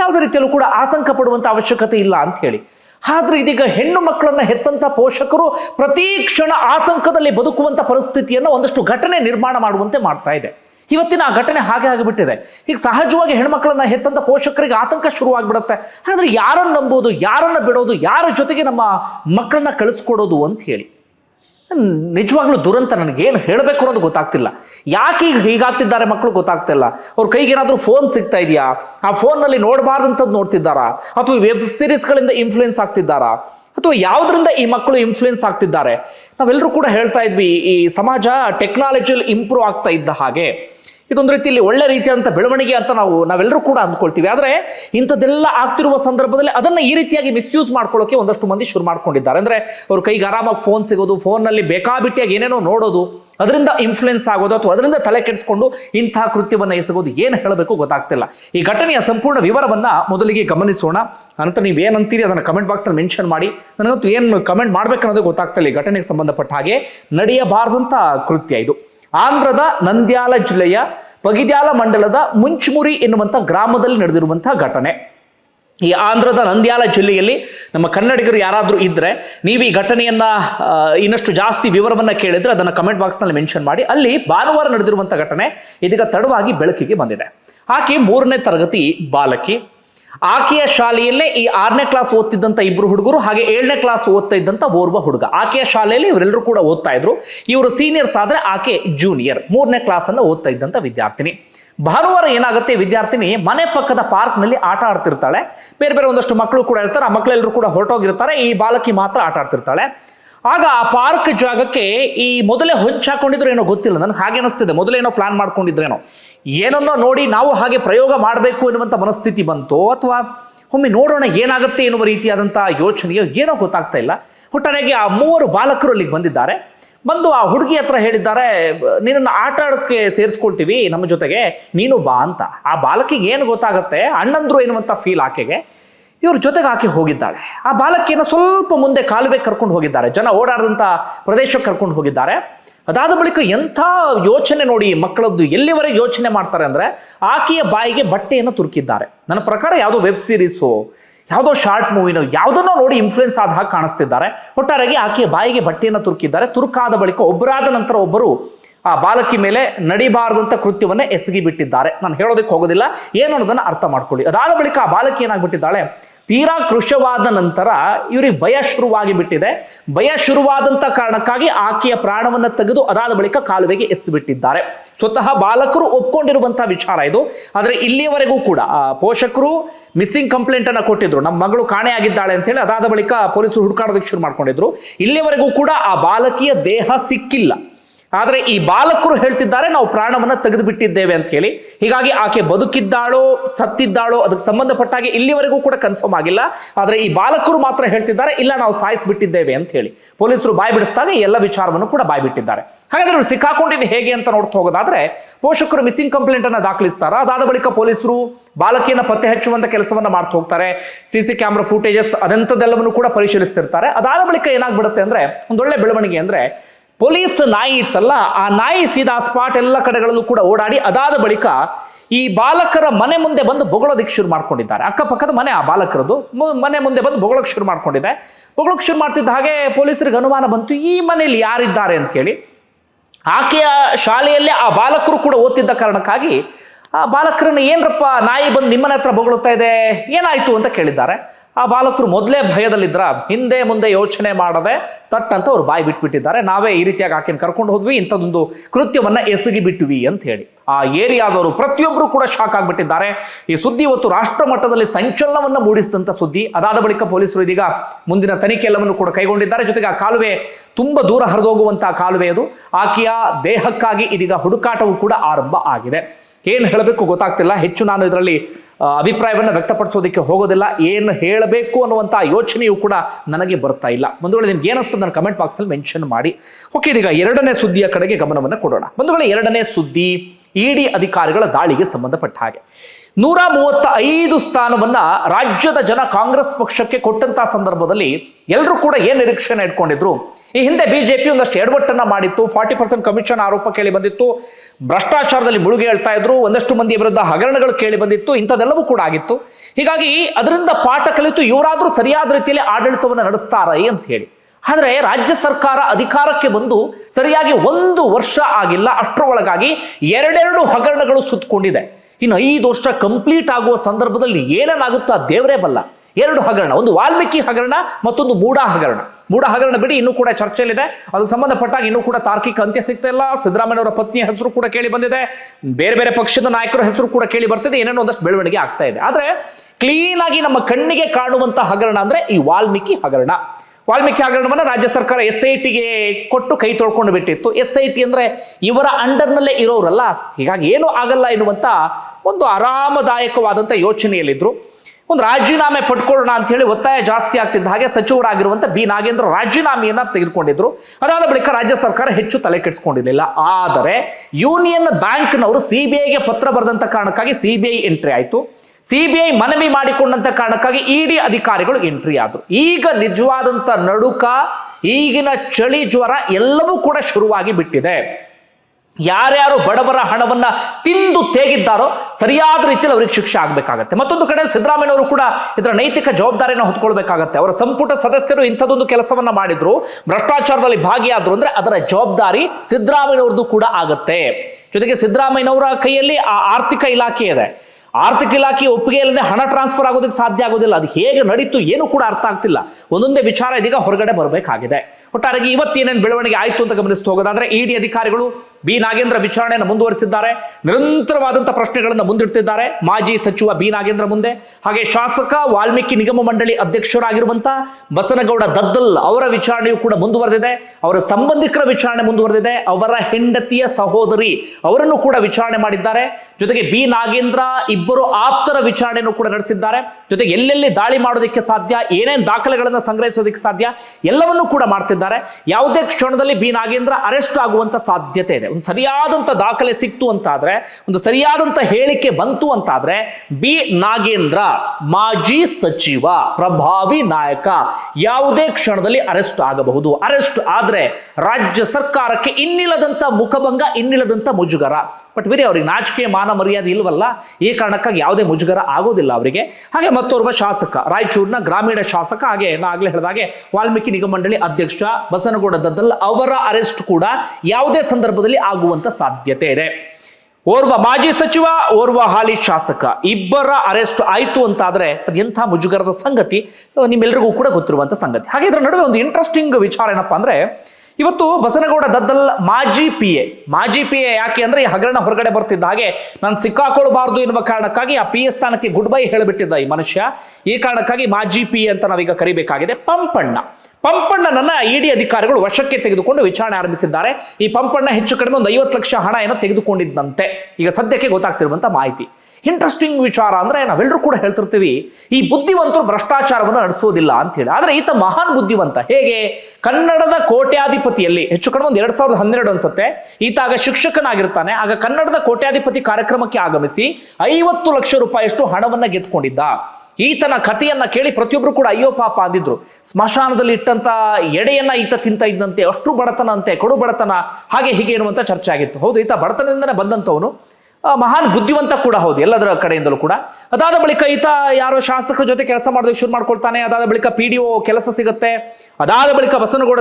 ಯಾವುದೇ ರೀತಿಯಲ್ಲೂ ಕೂಡ ಆತಂಕ ಪಡುವಂಥ ಅವಶ್ಯಕತೆ ಇಲ್ಲ ಅಂತ ಹೇಳಿ. ಆದ್ರೆ ಇದೀಗ ಹೆಣ್ಣು ಮಕ್ಕಳನ್ನ ಹೆತ್ತಂತ ಪೋಷಕರು ಪ್ರತಿ ಕ್ಷಣ ಆತಂಕದಲ್ಲಿ ಬದುಕುವಂತ ಪರಿಸ್ಥಿತಿಯನ್ನು ಒಂದಷ್ಟು ಘಟನೆ ನಿರ್ಮಾಣ ಮಾಡುವಂತೆ ಮಾಡ್ತಾ ಇದೆ. ಇವತ್ತಿನ ಆ ಘಟನೆ ಹಾಗೆ ಆಗಿಬಿಟ್ಟಿದೆ. ಈಗ ಸಹಜವಾಗಿ ಹೆಣ್ಮಕ್ಳನ್ನ ಹೆತ್ತಂತ ಪೋಷಕರಿಗೆ ಆತಂಕ ಶುರುವಾಗ್ಬಿಡುತ್ತೆ. ಆದ್ರೆ ಯಾರನ್ನ ನಂಬೋದು, ಯಾರನ್ನ ಬಿಡೋದು, ಯಾರ ಜೊತೆಗೆ ನಮ್ಮ ಮಕ್ಕಳನ್ನ ಕಳಿಸ್ಕೊಡೋದು ಅಂತ ಹೇಳಿ. ನಿಜವಾಗ್ಲೂ ದುರಂತ ನನಗೇನು ಹೇಳಬೇಕು ಅನ್ನೋದು ಗೊತ್ತಾಗ್ತಿಲ್ಲ. ಯಾಕೆ ಈಗ ಹೀಗಾಗ್ತಿದ್ದಾರೆ ಮಕ್ಕಳು ಗೊತ್ತಾಗ್ತಿಲ್ಲ. ಅವ್ರ ಕೈಗೆ ಏನಾದರೂ ಫೋನ್ ಸಿಗ್ತಾ ಇದೆಯಾ? ಆ ಫೋನ್ನಲ್ಲಿ ನೋಡಬಾರ್ದಂಥದ್ದು ನೋಡ್ತಿದ್ದಾರಾ? ಅಥವಾ ವೆಬ್ ಸೀರೀಸ್ಗಳಿಂದ ಇನ್ಫ್ಲುಯೆನ್ಸ್ ಆಗ್ತಿದ್ದಾರಾ? ಅಥವಾ ಯಾವುದರಿಂದ ಈ ಮಕ್ಕಳು ಇನ್ಫ್ಲುಯೆನ್ಸ್ ಆಗ್ತಿದ್ದಾರೆ? ನಾವೆಲ್ಲರೂ ಕೂಡ ಹೇಳ್ತಾ ಇದ್ವಿ, ಈ ಸಮಾಜ ಟೆಕ್ನಾಲಜಿಯಲ್ಲಿ ಇಂಪ್ರೂವ್ ಆಗ್ತಾ ಇದ್ದ ಹಾಗೆ. ಇದೊಂದು ರೀತಿಯಲ್ಲಿ ಒಳ್ಳೆ ರೀತಿಯಾದಂಥ ಬೆಳವಣಿಗೆ ಅಂತ ನಾವು, ನಾವೆಲ್ಲರೂ ಕೂಡ ಅಂದ್ಕೊಳ್ತೀವಿ. ಆದರೆ ಇಂಥದ್ದೆಲ್ಲ ಆಗ್ತಿರುವ ಸಂದರ್ಭದಲ್ಲಿ ಅದನ್ನು ಈ ರೀತಿಯಾಗಿ ಮಿಸ್ಯೂಸ್ ಮಾಡ್ಕೊಳ್ಳೋಕೆ ಒಂದಷ್ಟು ಮಂದಿ ಶುರು ಮಾಡ್ಕೊಂಡಿದ್ದಾರೆ. ಅಂದರೆ ಅವ್ರ ಕೈಗೆ ಆರಾಮಾಗಿ ಫೋನ್ ಸಿಗೋದು ಫೋನ್ನಲ್ಲಿ ಬೇಕಾಬಿಟ್ಟಿಯಾಗಿ ಏನೇನೋ ನೋಡೋದು, ಅದರಿಂದ ಇನ್ಫ್ಲುಯೆನ್ಸ್ ಆಗೋದು, ಅಥವಾ ಅದರಿಂದ ತಲೆ ಕೆಡಿಸ್ಕೊಂಡು ಇಂತಹ ಕೃತ್ಯವನ್ನು ಎಸಗೋದು ಏನು ಹೇಳಬೇಕು ಗೊತ್ತಾಗ್ತಿಲ್ಲ. ಈ ಘಟನೆಯ ಸಂಪೂರ್ಣ ವಿವರವನ್ನು ಮೊದಲಿಗೆ ಗಮನಿಸೋಣ. ಅನಂತರ ನೀವು ಏನಂತೀರಿ ಅದನ್ನು ಕಮೆಂಟ್ ಬಾಕ್ಸಲ್ಲಿ ಮೆನ್ಷನ್ ಮಾಡಿ. ನನಗಂತೂ ಏನು ಕಮೆಂಟ್ ಮಾಡಬೇಕನ್ನೋದು ಗೊತ್ತಾಗ್ತಿಲ್ಲ ಈ ಘಟನೆಗೆ ಸಂಬಂಧಪಟ್ಟ ಹಾಗೆ. ನಡೆಯಬಾರದಂಥ ಕೃತ್ಯ ಇದು. ಆಂಧ್ರದ ನಂದ್ಯಾಲ ಜಿಲ್ಲೆಯ ಪಗಿದ್ಯಾಲ ಮಂಡಲದ ಮುಂಚ್ಮುರಿ ಎನ್ನುವಂಥ ಗ್ರಾಮದಲ್ಲಿ ನಡೆದಿರುವಂತಹ ಘಟನೆ. ಈ ಆಂಧ್ರದ ನಂದ್ಯಾಲ ಜಿಲ್ಲೆಯಲ್ಲಿ ನಮ್ಮ ಕನ್ನಡಿಗರು ಯಾರಾದರೂ ಇದ್ದರೆ ನೀವು ಈ ಘಟನೆಯನ್ನ ಇನ್ನಷ್ಟು ಜಾಸ್ತಿ ವಿವರವನ್ನ ಕೇಳಿದ್ರೆ ಅದನ್ನು ಕಮೆಂಟ್ ಬಾಕ್ಸ್ನಲ್ಲಿ ಮೆನ್ಷನ್ ಮಾಡಿ. ಅಲ್ಲಿ ಭಾನುವಾರ ನಡೆದಿರುವಂಥ ಘಟನೆ ಇದೀಗ ತಡವಾಗಿ ಬೆಳಕಿಗೆ ಬಂದಿದೆ. ಆಕೆ ಮೂರನೇ ತರಗತಿ ಬಾಲಕಿ. ಆಕೆಯ ಶಾಲೆಯಲ್ಲೇ ಈ ಆರನೇ ಕ್ಲಾಸ್ ಓದ್ತಿದ್ದಂಥ ಇಬ್ರು ಹುಡುಗರು ಹಾಗೆ ಏಳನೇ ಕ್ಲಾಸ್ ಓದ್ತಾ ಇದ್ದಂಥ ಓರ್ವ ಹುಡುಗ. ಆಕೆಯ ಶಾಲೆಯಲ್ಲಿ ಇವರೆಲ್ಲರೂ ಕೂಡ ಓದ್ತಾ ಇದ್ರು. ಇವರು ಸೀನಿಯರ್ಸ್ ಆದ್ರೆ ಆಕೆ ಜೂನಿಯರ್ ಮೂರನೇ ಕ್ಲಾಸ್ ಅನ್ನ ಓದ್ತಾ ಇದ್ದಂಥ ವಿದ್ಯಾರ್ಥಿನಿ. ಭಾನುವಾರ ಏನಾಗುತ್ತೆ ವಿದ್ಯಾರ್ಥಿನಿ, ಮನೆ ಪಕ್ಕದ ಪಾರ್ಕ್ನಲ್ಲಿ ಆಟ ಆಡ್ತಿರ್ತಾಳೆ. ಬೇರೆ ಬೇರೆ ಒಂದಷ್ಟು ಮಕ್ಕಳು ಕೂಡ ಇರ್ತಾರೆ. ಆ ಮಕ್ಕಳೆಲ್ಲರೂ ಕೂಡ ಹೊರಟೋಗಿರ್ತಾರೆ. ಈ ಬಾಲಕಿ ಮಾತ್ರ ಆಟ ಆಡ್ತಿರ್ತಾಳೆ. ಆಗ ಆ ಪಾರ್ಕ್ ಜಾಗಕ್ಕೆ ಈ ಮೊದಲೇ ಹೊಂಚಾಕೊಂಡಿದ್ರು ಏನೋ ಗೊತ್ತಿಲ್ಲ, ನನಗೆ ಹಾಗೆ ಅನಿಸ್ತಿದೆ. ಮೊದಲೇನೋ ಪ್ಲಾನ್ ಮಾಡ್ಕೊಂಡಿದ್ರೇನೋ. ಏನನ್ನೋ ನೋಡಿ ನಾವು ಹಾಗೆ ಪ್ರಯೋಗ ಮಾಡಬೇಕು ಎನ್ನುವಂಥ ಮನಸ್ಥಿತಿ ಬಂತು, ಅಥವಾ ಒಮ್ಮೆ ನೋಡೋಣ ಏನಾಗುತ್ತೆ ಎನ್ನುವ ರೀತಿಯಾದಂಥ ಯೋಚನೆಯೋ ಏನೋ ಗೊತ್ತಾಗ್ತಾ ಇಲ್ಲ. ಒಟ್ಟಾರೆಯಾಗಿ ಆ ಮೂವರು ಬಾಲಕರು ಅಲ್ಲಿಗೆ ಬಂದಿದ್ದಾರೆ. ಬಂದು ಆ ಹುಡುಗಿ ಹತ್ರ ಹೇಳಿದ್ದಾರೆ, ನಿನ್ನನ್ನು ಆಟ ಆಡೋಕ್ಕೆ ಸೇರಿಸ್ಕೊಳ್ತೀವಿ ನಮ್ಮ ಜೊತೆಗೆ, ನೀನು ಬಾ ಅಂತ. ಆ ಬಾಲಕಿಗೆ ಏನು ಗೊತ್ತಾಗುತ್ತೆ, ಅಣ್ಣಂದ್ರು ಎನ್ನುವಂಥ ಫೀಲ್ ಆಕೆಗೆ. ಇವ್ರ ಜೊತೆಗೆ ಆಕೆ ಹೋಗಿದ್ದಾಳೆ. ಆ ಬಾಲಕಿಯನ್ನು ಸ್ವಲ್ಪ ಮುಂದೆ ಕಾಲುವೆ ಕರ್ಕೊಂಡು ಹೋಗಿದ್ದಾರೆ. ಜನ ಓಡಾಡದಂಥ ಪ್ರದೇಶಕ್ಕೆ ಕರ್ಕೊಂಡು ಹೋಗಿದ್ದಾರೆ. ಅದಾದ ಬಳಿಕ ಎಂಥ ಯೋಚನೆ ನೋಡಿ ಮಕ್ಕಳದ್ದು ಎಲ್ಲಿವರೆಗೆ ಯೋಚನೆ ಮಾಡ್ತಾರೆ ಅಂದರೆ ಆಕೆಯ ಬಾಯಿಗೆ ಬಟ್ಟೆಯನ್ನು ತುರುಕಿದ್ದಾರೆ. ನನ್ನ ಪ್ರಕಾರ ಯಾವುದೋ ವೆಬ್ ಸೀರೀಸು, ಯಾವುದೋ ಶಾರ್ಟ್ ಮೂವಿನೋ, ಯಾವುದನ್ನೋ ನೋಡಿ ಇನ್ಫ್ಲುಯೆನ್ಸ್ ಆದ ಹಾಗೆ ಕಾಣಿಸ್ತಿದ್ದಾರೆ. ಒಟ್ಟಾರೆಯಾಗಿ ಆಕೆಯ ಬಾಯಿಗೆ ಬಟ್ಟೆಯನ್ನು ತುರುಕಿದ್ದಾರೆ. ತುರುಕಾದ ಬಳಿಕ ಒಬ್ಬರಾದ ನಂತರ ಒಬ್ಬರು ಆ ಬಾಲಕಿ ಮೇಲೆ ನಡಿಬಾರದಂತ ಕೃತ್ಯವನ್ನೇ ಎಸಗಿ ಬಿಟ್ಟಿದ್ದಾರೆ ನಾನು ಹೇಳೋದಕ್ಕೆ ಹೋಗೋದಿಲ್ಲ. ಏನು ಅನ್ನೋದನ್ನು ಅರ್ಥ ಮಾಡ್ಕೊಳ್ಳಿ. ಅದಾದ ಬಳಿಕ ಆ ಬಾಲಕಿ ಏನಾಗ್ಬಿಟ್ಟಿದ್ದಾಳೆ? ತೀರಾ ಕೃಶವಾದ ನಂತರ ಇವರಿಗೆ ಭಯ ಶುರುವಾಗಿ ಬಿಟ್ಟಿದೆ. ಭಯ ಶುರುವಾದಂತ ಕಾರಣಕ್ಕಾಗಿ ಆಕೆಯ ಪ್ರಾಣವನ್ನು ತೆಗೆದು ಅದಾದ ಬಳಿಕ ಕಾಲುವೆಗೆ ಎಸ್ತು ಬಿಟ್ಟಿದ್ದಾರೆ ಸ್ವತಃ ಬಾಲಕರು ಒಪ್ಕೊಂಡಿರುವಂತಹ ವಿಚಾರ ಇದು. ಆದರೆ ಇಲ್ಲಿಯವರೆಗೂ ಕೂಡ ಪೋಷಕರು ಮಿಸ್ಸಿಂಗ್ ಕಂಪ್ಲೇಂಟ್ ಅನ್ನ ಕೊಟ್ಟಿದ್ರು. ನಮ್ಮ ಮಗಳು ಕಾಣೆಯಾಗಿದ್ದಾಳೆ ಅಂತ ಹೇಳಿ ಅದಾದ ಬಳಿಕ ಪೊಲೀಸರು ಹುಡುಕಾಡೋದಕ್ಕೆ ಶುರು ಮಾಡ್ಕೊಂಡಿದ್ರು. ಇಲ್ಲಿಯವರೆಗೂ ಕೂಡ ಆ ಬಾಲಕಿಯ ದೇಹ ಸಿಕ್ಕಿಲ್ಲ. ಆದರೆ ಈ ಬಾಲಕರು ಹೇಳ್ತಿದ್ದಾರೆ, ನಾವು ಪ್ರಾಣವನ್ನು ತೆಗೆದು ಬಿಟ್ಟಿದ್ದೇವೆ ಅಂತ ಹೇಳಿ. ಹೀಗಾಗಿ ಆಕೆ ಬದುಕಿದ್ದಾಳೋ, ಸತ್ತಿದ್ದಾಳೋ, ಅದಕ್ಕೆ ಸಂಬಂಧಪಟ್ಟ ಹಾಗೆ ಇಲ್ಲಿವರೆಗೂ ಕೂಡ ಕನ್ಫರ್ಮ್ ಆಗಿಲ್ಲ. ಆದರೆ ಈ ಬಾಲಕರು ಮಾತ್ರ ಹೇಳ್ತಿದ್ದಾರೆ, ಇಲ್ಲ ನಾವು ಸಾಯಿಸಿಬಿಟ್ಟಿದ್ದೇವೆ ಅಂತ ಹೇಳಿ. ಪೊಲೀಸರು ಬಾಯ್ ಬಿಡಿಸಿದಾಗ ಎಲ್ಲ ವಿಚಾರವನ್ನು ಕೂಡ ಬಾಯ್ ಬಿಟ್ಟಿದ್ದಾರೆ. ಹಾಗಾದ್ರೆ ಇವ್ರು ಸಿಕ್ಕಾಕೊಂಡಿದ್ದು ಹೇಗೆ ಅಂತ ನೋಡ್ತಾ ಹೋಗೋದಾದ್ರೆ, ಪೋಷಕರು ಮಿಸ್ಸಿಂಗ್ ಕಂಪ್ಲೇಂಟ್ ಅನ್ನ ದಾಖಲಿಸ್ತಾರ? ಅದಾದ ಬಳಿಕ ಪೊಲೀಸರು ಬಾಲಕಿಯನ್ನ ಪತ್ತೆ ಹಚ್ಚುವಂತ ಕೆಲಸವನ್ನ ಮಾಡ್ತಾ ಹೋಗ್ತಾರೆ. ಸಿ ಸಿ ಕ್ಯಾಮ್ರಾ ಫುಟೇಜಸ್ ಅದಂತದೆಲ್ಲವನ್ನು ಕೂಡ ಪರಿಶೀಲಿಸ್ತಿರ್ತಾರೆ. ಅದಾದ ಬಳಿಕ ಏನಾಗ್ಬಿಡುತ್ತೆ ಅಂದ್ರೆ, ಒಂದೊಳ್ಳೆ ಬೆಳವಣಿಗೆ ಅಂದ್ರೆ ಪೊಲೀಸ್ ನಾಯಿ ಇತ್ತಲ್ಲ, ಆ ನಾಯಿ ಸೀದಾ ಸ್ಪಾಟ್ ಎಲ್ಲ ಕಡೆಗಳಲ್ಲೂ ಕೂಡ ಓಡಾಡಿ ಅದಾದ ಬಳಿಕ ಈ ಬಾಲಕರ ಮನೆ ಮುಂದೆ ಬಂದು ಬೊಗಳೋದಕ್ಕೆ ಶುರು ಮಾಡ್ಕೊಂಡಿದ್ದಾರೆ. ಅಕ್ಕಪಕ್ಕದ ಮನೆ ಆ ಬಾಲಕರದು ಮನೆ ಮುಂದೆ ಬಂದು ಬೊಗಳಕ್ಕೆ ಶುರು ಮಾಡ್ಕೊಂಡಿದೆ. ಬೊಗಳಕ್ಕೆ ಶುರು ಮಾಡ್ತಿದ್ದ ಹಾಗೆ ಪೊಲೀಸರಿಗೆ ಅನುಮಾನ ಬಂತು, ಈ ಮನೆಯಲ್ಲಿ ಯಾರಿದ್ದಾರೆ ಅಂತ ಹೇಳಿ ಆಕೆಯ ಶಾಲೆಯಲ್ಲೇ ಆ ಬಾಲಕರು ಕೂಡ ಓದ್ತಿದ್ದ ಕಾರಣಕ್ಕಾಗಿ ಆ ಬಾಲಕರನ್ನು, ಏನ್ರಪ್ಪ, ನಾಯಿ ಬಂದು ನಿಮ್ಮನೆ ಹತ್ರ ಬೊಗಳುತ್ತಾ ಇದೆ? ಏನಾಯ್ತು? ಅಂತ ಕೇಳಿದ್ದಾರೆ. ಆ ಬಾಲಕರು ಮೊದಲೇ ಭಯದಲ್ಲಿದ್ದರ ಹಿಂದೆ ಮುಂದೆ ಯೋಚನೆ ಮಾಡದೆ ತಟ್ ಅಂತ ಅವ್ರು ಬಾಯಿ ಬಿಟ್ಬಿಟ್ಟಿದ್ದಾರೆ. ನಾವೇ ಈ ರೀತಿಯಾಗಿ ಆಕೆಯನ್ನು ಕರ್ಕೊಂಡು ಹೋದ್ವಿ, ಇಂಥದ್ದೊಂದು ಕೃತ್ಯವನ್ನ ಎಸಗಿ ಬಿಟ್ವಿ ಅಂತ ಹೇಳಿ. ಆ ಏರಿಯಾದವರು ಪ್ರತಿಯೊಬ್ಬರು ಕೂಡ ಶಾಕ್ ಆಗಿಬಿಟ್ಟಿದ್ದಾರೆ. ಈ ಸುದ್ದಿ ಇವತ್ತು ರಾಷ್ಟ್ರ ಮಟ್ಟದಲ್ಲಿ ಸಂಚಲನವನ್ನ ಮೂಡಿಸಿದಂತ ಸುದ್ದಿ. ಅದಾದ ಬಳಿಕ ಪೊಲೀಸರು ಇದೀಗ ಮುಂದಿನ ತನಿಖೆ ಎಲ್ಲವನ್ನು ಕೂಡ ಕೈಗೊಂಡಿದ್ದಾರೆ. ಜೊತೆಗೆ ಆ ಕಾಲುವೆ ತುಂಬಾ ದೂರ ಹರಿದೋಗುವಂತಹ ಕಾಲುವೆ ಅದು. ಆಕೆಯ ದೇಹಕ್ಕಾಗಿ ಇದೀಗ ಹುಡುಕಾಟವು ಕೂಡ ಆರಂಭ ಆಗಿದೆ. ಏನು ಹೇಳಬೇಕು ಗೊತ್ತಾಗ್ತಿಲ್ಲ. ಹೆಚ್ಚು ನಾನು ಇದರಲ್ಲಿ ಅಭಿಪ್ರಾಯವನ್ನು ವ್ಯಕ್ತಪಡಿಸೋದಕ್ಕೆ ಹೋಗೋದಿಲ್ಲ. ಏನು ಹೇಳಬೇಕು ಅನ್ನುವಂಥ ಯೋಚನೆಯು ಕೂಡ ನನಗೆ ಬರ್ತಾ ಇಲ್ಲ. ಬಂಧುಗಳು, ನಿಮ್ಗೆ ಏನಿಸ್ತದೆ ನನ್ನ ಕಮೆಂಟ್ ಬಾಕ್ಸಲ್ಲಿ ಮೆನ್ಷನ್ ಮಾಡಿ. ಓಕೆ ಇದೀಗ ಎರಡನೇ ಸುದ್ದಿಯ ಕಡೆಗೆ ಗಮನವನ್ನು ಕೊಡೋಣ. ಬಂಧುಗಳೇ, ಎರಡನೇ ಸುದ್ದಿ ಇಡಿ ಅಧಿಕಾರಿಗಳ ದಾಳಿಗೆ ಸಂಬಂಧಪಟ್ಟ ಹಾಗೆ. ನೂರ ಮೂವತ್ತ ಐದು ಸ್ಥಾನವನ್ನ ರಾಜ್ಯದ ಜನ ಕಾಂಗ್ರೆಸ್ ಪಕ್ಷಕ್ಕೆ ಕೊಟ್ಟಂತ ಸಂದರ್ಭದಲ್ಲಿ ಎಲ್ಲರೂ ಕೂಡ ಏನ್ ನಿರೀಕ್ಷೆನ ಇಟ್ಕೊಂಡಿದ್ರು? ಈ ಹಿಂದೆ ಬಿಜೆಪಿ ಒಂದಷ್ಟು ಎಡವಟ್ಟನ್ನ ಮಾಡಿತ್ತು, ಫಾರ್ಟಿ ಪರ್ಸೆಂಟ್ ಕಮಿಷನ್ ಆರೋಪ ಕೇಳಿ ಬಂದಿತ್ತು, ಭ್ರಷ್ಟಾಚಾರದಲ್ಲಿ ಮುಳುಗಿ ಹೇಳ್ತಾ ಇದ್ರು, ಒಂದಷ್ಟು ಮಂದಿ ವಿರುದ್ಧ ಹಗರಣಗಳು ಕೇಳಿ ಬಂದಿತ್ತು, ಇಂಥದ್ದೆಲ್ಲವೂ ಕೂಡ ಆಗಿತ್ತು. ಹೀಗಾಗಿ ಅದರಿಂದ ಪಾಠ ಕಲಿತು ಇವರಾದರೂ ಸರಿಯಾದ ರೀತಿಯಲ್ಲಿ ಆಡಳಿತವನ್ನು ನಡೆಸ್ತಾರೇ ಅಂತ ಹೇಳಿ. ಆದರೆ ರಾಜ್ಯ ಸರ್ಕಾರ ಅಧಿಕಾರಕ್ಕೆ ಬಂದು ಸರಿಯಾಗಿ ಒಂದು ವರ್ಷ ಆಗಿಲ್ಲ, ಅಷ್ಟರೊಳಗಾಗಿ ಎರಡೆರಡು ಹಗರಣಗಳು ಸುತ್ತಕೊಂಡಿದೆ ಇನ್ನು ಐದು ವರ್ಷ ಕಂಪ್ಲೀಟ್ ಆಗುವ ಸಂದರ್ಭದಲ್ಲಿ ಏನೇನಾಗುತ್ತೋ ದೇವರೇ ಬಲ್ಲ. ಎರಡು ಹಗರಣ, ಒಂದು ವಾಲ್ಮೀಕಿ ಹಗರಣ ಮತ್ತೊಂದು ಮೂಢ ಹಗರಣ. ಮೂಢ ಹಗರಣ ಬಿಡಿ, ಇನ್ನೂ ಕೂಡ ಚರ್ಚೆಯಲ್ಲಿದೆ. ಅದಕ್ಕೆ ಸಂಬಂಧಪಟ್ಟಾಗ ಇನ್ನೂ ಕೂಡ ತಾರ್ಕಿಕ ಅಂತ್ಯ ಸಿಗ್ತಾ ಇಲ್ಲ. ಸಿದ್ದರಾಮಯ್ಯವರ ಪತ್ನಿಯ ಹೆಸರು ಕೂಡ ಕೇಳಿ ಬಂದಿದೆ. ಬೇರೆ ಬೇರೆ ಪಕ್ಷದ ನಾಯಕರ ಹೆಸರು ಕೂಡ ಕೇಳಿ ಬರ್ತಿದೆ. ಏನೇನೋ ಒಂದಷ್ಟು ಬೆಳವಣಿಗೆ ಆಗ್ತಾ ಇದೆ. ಆದರೆ ಕ್ಲೀನ್ ಆಗಿ ನಮ್ಮ ಕಣ್ಣಿಗೆ ಕಾಣುವಂತ ಹಗರಣ ಅಂದ್ರೆ ಈ ವಾಲ್ಮೀಕಿ ಹಗರಣ. ವಾಲ್ಮೀಕಿ ಹಗರಣವನ್ನು ರಾಜ್ಯ ಸರ್ಕಾರ ಎಸ್ ಐ ಟಿಗೆ ಕೊಟ್ಟು ಕೈ ತೊಳ್ಕೊಂಡು ಬಿಟ್ಟಿತ್ತು. ಎಸ್ ಐ ಟಿ ಅಂದ್ರೆ ಇವರ ಅಂಡರ್ನಲ್ಲೇ ಇರೋರಲ್ಲ. ಹೀಗಾಗಿ ಏನೂ ಆಗಲ್ಲ ಎನ್ನುವಂತ ಒಂದು ಆರಾಮದಾಯಕವಾದಂಥ ಯೋಚನೆಯಲ್ಲಿದ್ದರು ಒಂದು ರಾಜೀನಾಮೆ ಪಡ್ಕೊಳ್ಳೋಣ ಅಂತ ಹೇಳಿ ಒತ್ತಾಯ ಜಾಸ್ತಿ ಆಗ್ತಿದ್ದ ಹಾಗೆ ಸಚಿವರಾಗಿರುವಂಥ ಬಿ ನಾಗೇಂದ್ರ ರಾಜೀನಾಮೆಯನ್ನು ತೆಗೆದುಕೊಂಡಿದ್ರು. ಅದಾದ ಬಳಿಕ ರಾಜ್ಯ ಸರ್ಕಾರ ಹೆಚ್ಚು ತಲೆ ಕೆಡಿಸ್ಕೊಂಡಿರಲಿಲ್ಲ. ಆದರೆ ಯೂನಿಯನ್ ಬ್ಯಾಂಕ್ನವರು ಸಿ ಬಿ ಐಗೆ ಪತ್ರ ಬರೆದಂಥ ಕಾರಣಕ್ಕಾಗಿ ಸಿ ಬಿ ಐ ಎಂಟ್ರಿ ಆಯಿತು. ಸಿ ಬಿ ಐ ಮನವಿ ಮಾಡಿಕೊಂಡಂಥ ಕಾರಣಕ್ಕಾಗಿ ಇಡಿ ಅಧಿಕಾರಿಗಳು ಎಂಟ್ರಿ ಆದರು. ಈಗ ನಿಜವಾದಂಥ ನಡುಕ, ಈಗಿನ ಚಳಿ ಜ್ವರ ಎಲ್ಲವೂ ಕೂಡ ಶುರುವಾಗಿ ಬಿಟ್ಟಿದೆ. ಯಾರ್ಯಾರು ಬಡವರ ಹಣವನ್ನ ತಿಂದು ತೇಗಿದ್ದಾರೋ ಸರಿಯಾದ ರೀತಿಯಲ್ಲಿ ಅವರಿಗೆ ಶಿಕ್ಷೆ ಆಗಬೇಕಾಗತ್ತೆ. ಮತ್ತೊಂದು ಕಡೆ ಸಿದ್ದರಾಮಯ್ಯನವರು ಕೂಡ ಇದರ ನೈತಿಕ ಜವಾಬ್ದಾರಿಯನ್ನು ಹೊತ್ಕೊಳ್ಬೇಕಾಗತ್ತೆ. ಅವರ ಸಂಪುಟ ಸದಸ್ಯರು ಇಂಥದ್ದೊಂದು ಕೆಲಸವನ್ನ ಮಾಡಿದ್ರು, ಭ್ರಷ್ಟಾಚಾರದಲ್ಲಿ ಭಾಗಿಯಾದ್ರು ಅಂದ್ರೆ ಅದರ ಜವಾಬ್ದಾರಿ ಸಿದ್ದರಾಮಯ್ಯವ್ರದ್ದು ಕೂಡ ಆಗತ್ತೆ. ಜೊತೆಗೆ ಸಿದ್ದರಾಮಯ್ಯನವರ ಕೈಯಲ್ಲಿ ಆ ಆರ್ಥಿಕ ಇಲಾಖೆ ಇದೆ. ಆರ್ಥಿಕ ಇಲಾಖೆ ಒಪ್ಪಿಗೆ ಇಲ್ಲದೆ ಹಣ ಟ್ರಾನ್ಸ್ಫರ್ ಆಗೋದಕ್ಕೆ ಸಾಧ್ಯ ಆಗೋದಿಲ್ಲ. ಅದು ಹೇಗೆ ನಡೀತು ಏನು ಕೂಡ ಅರ್ಥ ಆಗ್ತಿಲ್ಲ. ಒಂದೊಂದೇ ವಿಚಾರ ಇದೀಗ ಹೊರಗಡೆ ಬರಬೇಕಾಗಿದೆ. ಒಟ್ಟಾರೆಗೆ ಇವತ್ತೇನೇನು ಬೆಳವಣಿಗೆ ಆಯಿತು ಅಂತ ಗಮನಿಸ್ತು ಹೋಗೋದಾದ್ರೆ, ಇಡಿ ಅಧಿಕಾರಿಗಳು ಬಿ ನಾಗೇಂದ್ರ ವಿಚಾರಣೆಯನ್ನು ಮುಂದುವರಿಸಿದ್ದಾರೆ. ನಿರಂತರವಾದಂತಹ ಪ್ರಶ್ನೆಗಳನ್ನು ಮುಂದಿಡ್ತಿದ್ದಾರೆ. ಮಾಜಿ ಸಚಿವ ಬಿ ನಾಗೇಂದ್ರ ಮುಂದೆ. ಹಾಗೆ ಶಾಸಕ ವಾಲ್ಮೀಕಿ ನಿಗಮ ಮಂಡಳಿ ಅಧ್ಯಕ್ಷರಾಗಿರುವಂತ ಬಸನಗೌಡ ದದ್ದಲ್ ಅವರ ವಿಚಾರಣೆಯು ಕೂಡ ಮುಂದುವರೆದಿದೆ. ಅವರ ಸಂಬಂಧಿಕರ ವಿಚಾರಣೆ ಮುಂದುವರೆದಿದೆ. ಅವರ ಹೆಂಡತಿಯ ಸಹೋದರಿ ಅವರನ್ನು ಕೂಡ ವಿಚಾರಣೆ ಮಾಡಿದ್ದಾರೆ. ಜೊತೆಗೆ ಬಿ ನಾಗೇಂದ್ರ ಇಬ್ಬರು ಆಪ್ತರ ವಿಚಾರಣೆಯನ್ನು ಕೂಡ ನಡೆಸಿದ್ದಾರೆ. ಜೊತೆಗೆ ಎಲ್ಲೆಲ್ಲಿ ದಾಳಿ ಮಾಡೋದಕ್ಕೆ ಸಾಧ್ಯ, ಏನೇನು ದಾಖಲೆಗಳನ್ನು ಸಂಗ್ರಹಿಸೋದಕ್ಕೆ ಸಾಧ್ಯ, ಎಲ್ಲವನ್ನೂ ಕೂಡ ಮಾಡ್ತಿದ್ದಾರೆ. ಯಾವುದೇ ಕ್ಷಣದಲ್ಲಿ ಬಿ ನಾಗೇಂದ್ರ ಅರೆಸ್ಟ್ ಆಗುವಂತ ಸಾಧ್ಯತೆ ಇದೆ. ಒಂದು ಸರಿಯಾದಂಥ ದಾಖಲೆ ಸಿಕ್ತು ಅಂತಾದರೆ, ಒಂದು ಸರಿಯಾದಂಥ ಹೇಳಿಕೆ ಬಂತು ಅಂತಾದರೆ, ಬಿ ನಾಗೇಂದ್ರ, ಮಾಜಿ ಸಚಿವ, ಪ್ರಭಾವಿ ನಾಯಕ ಯಾವುದೇ ಕ್ಷಣದಲ್ಲಿ ಅರೆಸ್ಟ್ ಆಗಬಹುದು. ಅರೆಸ್ಟ್ ಆದರೆ ರಾಜ್ಯ ಸರ್ಕಾರಕ್ಕೆ ಇನ್ನಿಲ್ಲದಂಥ ಮುಖಭಂಗ ಇನ್ನಿಲ್ಲದಂಥ ಮುಜುಗರ. ಬಟ್ ಬೇರೆ ಅವ್ರಿಗೆ ನಾಚಿಕೆ, ಮಾನ ಮರ್ಯಾದೆ ಇಲ್ವಲ್ಲ, ಈ ಕಾರಣಕ್ಕಾಗಿ ಯಾವುದೇ ಮುಜುಗರ ಆಗೋದಿಲ್ಲ ಅವರಿಗೆ. ಹಾಗೆ ಮತ್ತೋರ್ವ ಶಾಸಕ, ರಾಯಚೂರಿನ ಗ್ರಾಮೀಣ ಶಾಸಕ, ಹಾಗೆ ನಾ ಆಗ್ಲೇ ಹೇಳಿದಾಗೆ ವಾಲ್ಮೀಕಿ ನಿಗಮ ಮಂಡಳಿ ಅಧ್ಯಕ್ಷ ಬಸನಗೌಡ ದದ್ದಲ್ ಅವರ ಅರೆಸ್ಟ್ ಕೂಡ ಯಾವುದೇ ಸಂದರ್ಭದಲ್ಲಿ ಆಗುವಂತ ಸಾಧ್ಯತೆ ಇದೆ. ಓರ್ವ ಮಾಜಿ ಸಚಿವ, ಓರ್ವ ಹಾಲಿ ಶಾಸಕ, ಇಬ್ಬರ ಅರೆಸ್ಟ್ ಆಯಿತು ಅಂತಾದರೆ ಅದು ಎಂಥ ಮುಜುಗರದ ಸಂಗತಿ? ನಿಮ್ಮೆಲ್ಲರಿಗೂ ಕೂಡ ಗೊತ್ತಿರುವಂತ ಸಂಗತಿ. ಹಾಗೆ ಇದರ ನಡುವೆ ಒಂದು ಇಂಟ್ರೆಸ್ಟಿಂಗ್ ವಿಚಾರ ಏನಪ್ಪಾ ಅಂದ್ರೆ ಇವತ್ತು ಬಸನಗೌಡ ದದ್ದಲ್ ಮಾಜಿ ಪಿ ಎ ಮಾಜಿ ಪಿ ಎ ಯಾಕೆ ಅಂದ್ರೆ ಈ ಹಗರಣ ಹೊರಗಡೆ ಬರ್ತಿದ್ದ ಹಾಗೆ ನಾನು ಸಿಕ್ಕಾಕೊಳ್ಬಾರ್ದು ಎನ್ನುವ ಕಾರಣಕ್ಕಾಗಿ ಆ ಪಿ ಎ ಸ್ಥಾನಕ್ಕೆ ಗುಡ್ ಬೈ ಹೇಳಿಬಿಟ್ಟಿದ್ದ ಈ ಮನುಷ್ಯ. ಈ ಕಾರಣಕ್ಕಾಗಿ ಮಾಜಿ ಪಿ ಎ ಅಂತ ನಾವೀಗ ಕರಿಬೇಕಾಗಿದೆ ಪಂಪಣ್ಣ. ಪಂಪಣ್ಣನನ್ನ ಇಡಿ ಅಧಿಕಾರಿಗಳು ವಶಕ್ಕೆ ತೆಗೆದುಕೊಂಡು ವಿಚಾರಣೆ ಆರಂಭಿಸಿದ್ದಾರೆ. ಈ ಪಂಪಣ್ಣ ಹೆಚ್ಚು ಕಡಿಮೆ ಒಂದು ಐವತ್ತು ಲಕ್ಷ ಹಣ ಏನೋ ತೆಗೆದುಕೊಂಡಿದ್ದಂತೆ. ಈಗ ಸದ್ಯಕ್ಕೆ ಗೊತ್ತಾಗ್ತಿರುವಂತ ಮಾಹಿತಿ. ಇಂಟ್ರೆಸ್ಟಿಂಗ್ ವಿಚಾರ ಅಂದ್ರೆ ನಾವೆಲ್ಲರೂ ಕೂಡ ಹೇಳ್ತಿರ್ತೀವಿ, ಈ ಬುದ್ಧಿವಂತರು ಭ್ರಷ್ಟಾಚಾರವನ್ನು ನಡೆಸೋದಿಲ್ಲ ಅಂತ ಹೇಳಿ. ಆದ್ರೆ ಈತ ಮಹಾನ್ ಬುದ್ಧಿವಂತ. ಹೇಗೆ? ಕನ್ನಡದ ಕೋಟ್ಯಾಧಿಪತಿಯಲ್ಲಿ, ಹೆಚ್ಚು ಕಡಿಮೆ ಒಂದು ಎರಡು ಸಾವಿರದ ಹನ್ನೆರಡು ಅನ್ಸುತ್ತೆ. ಈತ ಆಗ ಶಿಕ್ಷಕನಾಗಿರ್ತಾನೆ. ಆಗ ಕನ್ನಡದ ಕೋಟ್ಯಾಧಿಪತಿ ಕಾರ್ಯಕ್ರಮಕ್ಕೆ ಆಗಮಿಸಿ ಐವತ್ತು ಲಕ್ಷ ರೂಪಾಯಿಯಷ್ಟು ಹಣವನ್ನ ಗೆದ್ಕೊಂಡಿದ್ದ ಈತನ ಕಥೆಯನ್ನ ಕೇಳಿ ಪ್ರತಿಯೊಬ್ರು ಕೂಡ ಅಯ್ಯೋ ಪಾಪ ಅಂದಿದ್ರು. ಸ್ಮಶಾನದಲ್ಲಿ ಇಟ್ಟಂತ ಎಡೆಯನ್ನ ಈತ ತಿಂತ ಇದ್ದಂತೆ, ಅಷ್ಟು ಬಡತನ ಅಂತೆ, ಕೊಡು ಬಡತನ, ಹಾಗೆ ಹೀಗೆ ಇರುವಂತ ಚರ್ಚೆ ಆಗಿತ್ತು. ಹೌದು, ಈತ ಬಡತನದಿಂದನೇ ಬಂದಂತವನು. ಮಹಾನ್ ಬುದ್ಧಿವಂತ ಕೂಡ ಹೌದು, ಎಲ್ಲದರ ಕಡೆಯಿಂದಲೂ ಕೂಡ. ಅದಾದ ಬಳಿಕ ಈತ ಯಾರೋ ಶಾಸಕರ ಜೊತೆ ಕೆಲಸ ಮಾಡೋದಕ್ಕೆ ಶುರು ಮಾಡ್ಕೊಳ್ತಾನೆ, ಅದಾದ ಬಳಿಕ ಪಿ ಡಿ ಒ ಕೆಲಸ ಸಿಗುತ್ತೆ. ಅದಾದ ಬಳಿಕ